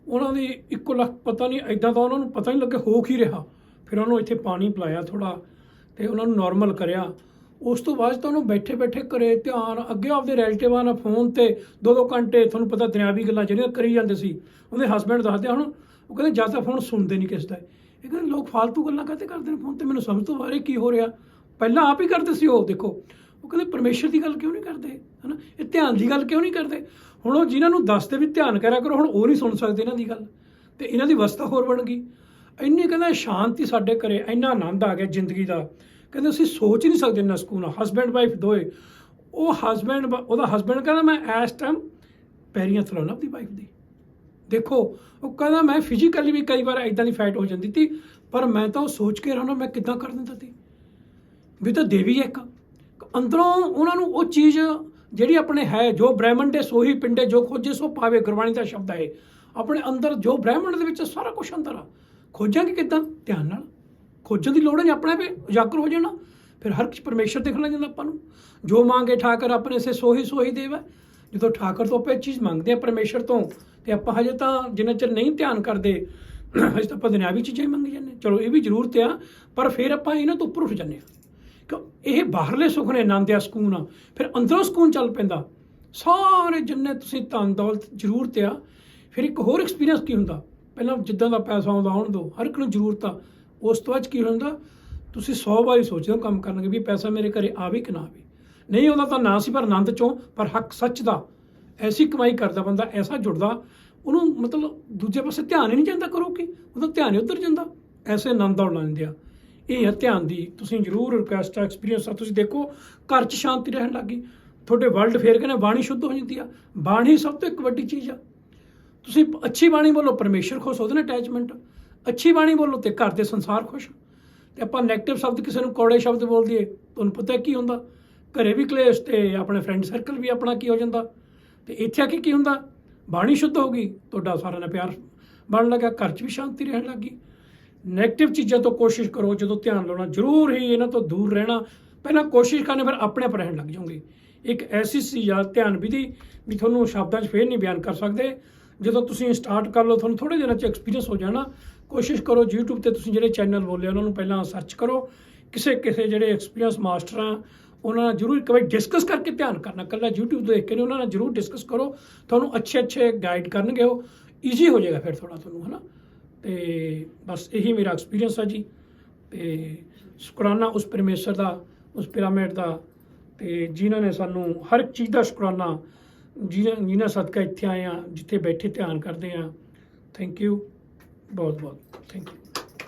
ਉਹਨਾਂ ਦੀ ਇੱਕੋ ਲੱਖ ਪਤਾ ਨਹੀਂ ਐਦਾਂ ਤਾਂ ਉਹਨਾਂ ਨੂੰ ਪਤਾ ਨਹੀਂ ਲੱਗੇ, ਹੋ ਕੀ ਰਿਹਾ। ਫਿਰ ਉਹਨੂੰ ਇੱਥੇ ਪਾਣੀ ਪਿਲਾਇਆ ਥੋੜਾ ਤੇ ਉਹਨਾਂ ਨੂੰ ਨਾਰਮਲ ਕਰਿਆ। ਉਸ ਤੋਂ ਬਾਅਦ ਤਾਂ ਉਹਨੂੰ ਬੈਠੇ ਬੈਠੇ ਕਰੇ ਧਿਆਨ, ਅੱਗੇ ਆਪਦੇ ਰਿਲੇਟਿਵਾਂ ਨਾਲ ਫੋਨ ਤੇ ਦੋ ਦੋ ਘੰਟੇ ਤੁਹਾਨੂੰ ਪਤਾ ਦੁਨਿਆਵੀ ਗੱਲਾਂ ਜਿਹੜੀਆਂ ਕਰੀ ਜਾਂਦੇ ਸੀ, ਉਹਦੇ ਹਸਬੰਡ ਦੱਸਦੇ ਹੁਣ ਉਹ ਕਹਿੰਦੇ ਜਾਂ ਤਾਂ ਫੋਨ ਸੁਣਦੇ ਨਹੀਂ ਕਿਸ ਦਾ। ਇਹ ਕਹਿੰਦੇ ਲੋਕ ਫालतू ਗੱਲਾਂ ਕਰਦੇ ਕਰਦੇ ਨੇ ਫੋਨ ਤੇ? ਮੈਨੂੰ ਸਮਝ ਤੋਂ ਬਾਹਰ ਹੈ ਕੀ ਹੋ ਰਿਹਾ? ਪਹਿਲਾਂ ਆਪ ਹੀ ਕਰਦੇ ਸੀ ਉਹ, ਦੇਖੋ। ਉਹ ਕਹਿੰਦੇ ਪਰਮੇਸ਼ਰ ਦੀ ਗੱਲ ਕਿਉਂ ਨਹੀਂ ਕਰਦੇ? ਹਨਾ? ਇਹ ਧਿਆਨ ਦੀ ਗੱਲ ਕਿਉਂ ਨਹੀਂ ਕਰਦੇ? ਹੁਣ ਉਹ ਜਿਨ੍ਹਾਂ ਨੂੰ ਦੱਸਦੇ ਵੀ ਧਿਆਨ ਕਰਿਆ ਕਰੋ, ਹੁਣ ਉਹ ਨਹੀਂ ਸੁਣ ਸਕਦੇ ਇਹਨਾਂ ਦੀ ਗੱਲ। ਤੇ ਇਹਨਾਂ ਦੀ ਅਵਸਥਾ ਹੋਰ ਬਣ ਗਈ। ਇੰਨੀ ਕਹਿੰਦਾ ਸ਼ਾਂਤੀ ਸਾਡੇ ਘਰੇ, ਇੰਨਾ ਆਨੰਦ ਆ ਗਿਆ ਜ਼ਿੰਦਗੀ ਦਾ। ਕਹਿੰਦੇ ਅਸੀਂ ਸੋਚ ਹੀ ਨਹੀਂ ਸਕਦੇ ਇੰਨਾ ਸਕੂਨ ਹਸਬੈਂਡ ਵਾਈਫ ਦੋਏ। ਉਹ ਹਸਬੈਂਡ ਉਹਦਾ ਹਸਬੈਂਡ ਕਹਿੰਦਾ, ਮੈਂ ਇਸ ਟਾਈਮ ਪੈਰੀਆਂ ਥਲਾਉਣਾ ਆਪਣੀ ਵਾਈਫ ਦੀ। ਦੇਖੋ, ਉਹ ਕਹਿੰਦਾ, ਮੈਂ ਫਿਜ਼ੀਕਲੀ ਵੀ ਕਈ ਵਾਰ ਇਦਾਂ ਦੀ ਫਾਈਟ ਹੋ ਜਾਂਦੀ ਸੀ ਪਰ ਮੈਂ ਤਾਂ ਉਹ ਸੋਚ ਕੇ ਰਹਿਣਾ, ਮੈਂ ਕਿੱਦਾਂ ਕਰ ਦਿੰਦਾ ਸੀ ਵੀ ਤਾਂ ਦੇਵੀ ਹੈ ਇੱਕ। ਅੰਦਰੋਂ ਉਹਨਾਂ ਨੂੰ ਉਹ ਚੀਜ਼ ਜਿਹੜੀ ਆਪਣੇ ਹੈ, ਜੋ ਬ੍ਰਹਿਮੰਡ ਦੇ ਸੋਹੀ ਪਿੰਡੇ ਜੋ ਖੋਜੇ, ਸੋ ਪਾਵੇ, ਗੁਰਬਾਣੀ ਦਾ ਸ਼ਬਦ ਹੈ। ਆਪਣੇ ਅੰਦਰ ਜੋ ਬ੍ਰਹਿਮੰਡ ਦੇ ਵਿੱਚ ਸਾਰਾ ਕੁਝ ਅੰਦਰ ਆ। ਖੋਜਾਂਗੇ ਕਿੱਦਾਂ? ਧਿਆਨ ਨਾਲ। ਖੋਜਣ ਦੀ ਲੋੜ ਨਹੀਂ ਆਪਣਾ ਵੀ ਉਜਾਗਰ ਹੋ ਜਾਣਾ। ਫਿਰ ਹਰ ਕੁਝ ਪਰਮੇਸ਼ਰ ਦਿਖਣ ਲੱਗ ਜਾਂਦਾ ਆਪਾਂ ਨੂੰ। ਜੋ ਮੰਗੇ ਠਾਕਰ ਆਪਣੇ ਸੇ ਸੋਹੀ ਸੋਹੀ ਦੇਵਾ। ਜਦੋਂ ਠਾਕਰ ਤੋਂ ਆਪਾਂ ਇਹ ਚੀਜ਼ ਮੰਗਦੇ ਆ ਪਰਮੇਸ਼ਰ ਤੋਂ, ਤੇ ਆਪਾਂ ਹਜੇ ਤਾਂ ਜਿੰਨਾ ਚਿਰ ਨਹੀਂ ਧਿਆਨ ਕਰਦੇ, ਹਜੇ ਤਾਂ ਆਪਾਂ ਦੁਨਿਆਵੀ ਚੀਜ਼ਾਂ ਹੀ ਮੰਗੀ ਜਾਂਦੇ ਚਲੋ, ਇਹ ਵੀ ਜ਼ਰੂਰਤ ਆ, ਪਰ ਫਿਰ ਆਪਾਂ ਇਹਨਾਂ ਤੋਂ ਉੱਪਰ ਉੱਠ ਜਾਂਦੇ ਆ ਕਿ ਇਹ ਬਾਹਰਲੇ ਸੁੱਖ ਨੇ ਆਨੰਦ ਆ ਸਕੂਨ ਆ। ਫਿਰ ਅੰਦਰੋਂ ਸਕੂਨ ਚੱਲ ਪੈਂਦਾ। ਸਾਰੇ ਜਿੰਨੇ ਤੁਸੀਂ ਧਨ ਦੌਲਤ ਜ਼ਰੂਰਤ ਆ, ਫਿਰ ਇੱਕ ਹੋਰ ਐਕਸਪੀਰੀਅੰਸ ਕੀ ਹੁੰਦਾ? ਪਹਿਲਾਂ ਜਿੱਦਾਂ ਦਾ ਪੈਸਾ ਆਉਂਦਾ, ਆਉਣ ਦੋ ਹਰ ਇੱਕ ਨੂੰ ਜ਼ਰੂਰਤ ਆ। ਉਸ ਤੋਂ ਬਾਅਦ ਕੀ ਹੁੰਦਾ ਤੁਸੀਂ 100 ਵਾਰੀ ਸੋਚਦੇ ਹੋ ਕੰਮ ਕਰਨਗੇ ਵੀ ਪੈਸਾ ਮੇਰੇ ਘਰੇ ਆਵੇ ਕਿ ਨਾ ਆਵੇ। ਨਹੀਂ ਆਉਂਦਾ ਤਾਂ ਨਾ ਸੀ ਪਰ ਆਨੰਦ ਚੋਂ, ਪਰ ਹੱਕ ਸੱਚ ਦਾ। ਐਸੀ ਕਮਾਈ ਕਰਦਾ ਬੰਦਾ, ਐਸਾ ਜੁੜਦਾ, ਉਹਨੂੰ ਮਤਲਬ ਦੂਜੇ ਪਾਸੇ ਧਿਆਨ ਹੀ ਨਹੀਂ ਜਾਂਦਾ ਕਰੋ ਕਿ, ਉਹਦਾ ਧਿਆਨ ਹੀ ਉੱਧਰ ਜਾਂਦਾ। ਐਸੇ ਆਨੰਦ ਆਉਣ ਲੈਂਦੇ ਆ ਇਹ ਹੈ ਧਿਆਨ ਦੀ। ਤੁਸੀਂ ਜ਼ਰੂਰ ਰਿਕੁਐਸਟ ਐਕਸਪੀਰੀਅੰਸ ਆ। ਤੁਸੀਂ ਦੇਖੋ, ਘਰ 'ਚ ਸ਼ਾਂਤੀ ਰਹਿਣ ਲੱਗੀ ਤੁਹਾਡੇ ਵਰਲਡ ਫੇਰ ਕਹਿੰਦੇ ਬਾਣੀ ਸ਼ੁੱਧ ਹੋ ਜਾਂਦੀ ਆ। ਬਾਣੀ ਸਭ ਤੋਂ ਇੱਕ ਵੱਡੀ ਚੀਜ਼ ਆ। ਤੁਸੀਂ ਅੱਛੀ ਬਾਣੀ ਬੋਲੋ, ਪਰਮੇਸ਼ਰ ਖੁਸ਼ ਉਹਦੇ ਨਾਲ ਅਟੈਚਮੈਂਟ ਅੱਛੀ ਬਾਣੀ ਬੋਲੋ ਤੇ ਘਰ ਦੇ ਸੰਸਾਰ ਖੁਸ਼। ਤੇ ਆਪਾਂ 네ਗੇਟਿਵ ਸ਼ਬਦ ਕਿਸੇ ਨੂੰ ਕੌੜੇ ਸ਼ਬਦ ਬੋਲ ਦਈਏ, ਤੁਹਾਨੂੰ ਪਤਾ ਕੀ ਹੁੰਦਾ? ਘਰੇ ਵੀ ਕਲੇਸ਼ ਤੇ ਆਪਣੇ ਫਰੈਂਡ ਸਰਕਲ ਵੀ ਆਪਣਾ ਕੀ ਹੋ ਜਾਂਦਾ? ਤੇ ਇੱਥੇ ਆ ਕੇ ਕੀ ਹੁੰਦਾ? ਬਾਣੀ ਸ਼ੁੱਧ ਹੋ ਗਈ, ਤੁਹਾਡਾ ਸਾਰਿਆਂ ਨਾਲ ਪਿਆਰ ਬਣ ਲੱਗਾ, ਘਰ 'ਚ ਵੀ ਸ਼ਾਂਤੀ ਰਹਿਣ ਲੱਗੀ। 네ਗੇਟਿਵ ਚੀਜ਼ਾਂ ਤੋਂ ਕੋਸ਼ਿਸ਼ ਕਰੋ, ਜਦੋਂ ਧਿਆਨ ਲਾਉਣਾ ਜ਼ਰੂਰ ਹੀ ਇਹਨਾਂ ਤੋਂ ਦੂਰ ਰਹਿਣਾ। ਪਹਿਲਾਂ ਕੋਸ਼ਿਸ਼ ਕਰਨੀ, ਫਿਰ ਆਪਣੇ ਆਪ ਰਹਿਣ ਲੱਗ ਜਾਓਗੇ। ਇੱਕ ਐਸੀ ਚੀਜ਼ ਆ, ਧਿਆਨ ਵਿਧੀ ਵੀ ਤੁਹਾਨੂੰ ਸ਼ਬਦਾਂ 'ਚ ਫੇਰ ਨਹੀਂ ਬਿਆਨ ਕਰ ਸਕਦੇ। ਜਦੋਂ ਤੁਸੀਂ ਸਟਾਰਟ ਕਰ ਲਓ, ਤੁਹਾਨੂੰ ਥੋੜੇ ਦਿਨਾਂ 'ਚ ਐਕਸਪੀਰੀਅੰਸ ਹੋ ਜਾਣਾ। ਕੋਸ਼ਿਸ਼ ਕਰੋ YouTube ਤੇ ਤੁਸੀਂ ਜਿਹੜੇ ਚੈਨਲ ਬੋਲੇ ਉਹਨਾਂ ਨੂੰ ਪਹਿਲਾਂ ਸਰਚ ਕਰੋ। ਕਿਸੇ ਕਿਸੇ ਜਿਹੜੇ ਐਕਸਪੀਰੀਅੰਸ ਮਾਸਟਰ ਆ, ਉਹਨਾਂ ਨਾਲ ਜ਼ਰੂਰ ਇੱਕ ਵਾਰੀ ਡਿਸਕਸ ਕਰਕੇ ਧਿਆਨ ਕਰਨਾ। ਕੱਲਾ YouTube ਦੇਖ ਕੇ ਨਹੀਂ, ਉਹਨਾਂ ਨਾਲ ਜ਼ਰੂਰ ਡਿਸਕਸ ਕਰੋ। ਤੁਹਾਨੂੰ ਅੱਛੇ ਅੱਛੇ ਗਾਈਡ ਕਰਨਗੇ ਉਹ। ਈਜ਼ੀ ਹੋ ਜਾਏਗਾ ਫਿਰ ਥੋੜਾ ਤੁਹਾਨੂੰ, ਹਨਾ? ਤੇ ਬਸ ਇਹੀ ਮੇਰਾ ਐਕਸਪੀਰੀਅੰਸ ਆ ਜੀ। ਤੇ ਸ਼ੁਕਰਾਨਾ ਉਸ ਪਰਮੇਸ਼ਰ ਦਾ, ਉਸ ਪਿਰਾਮਿਡ ਦਾ। ਤੇ ਜਿਨ੍ਹਾਂ ਨੇ ਸਾਨੂੰ ਹਰ ਇੱਕ ਚੀਜ਼ ਦਾ ਸ਼ੁਕਰਾਨਾ ਜਿਨ੍ਹਾਂ ਜਿਹਨਾਂ ਸਦਕਾ ਇੱਥੇ ਆਏ ਆ ਜਿੱਥੇ ਬੈਠੇ ਧਿਆਨ ਕਰਦੇ ਆ ਥੈਂਕ ਯੂ ਬਹੁਤ ਬਹੁਤ ਥੈਂਕ ਯੂ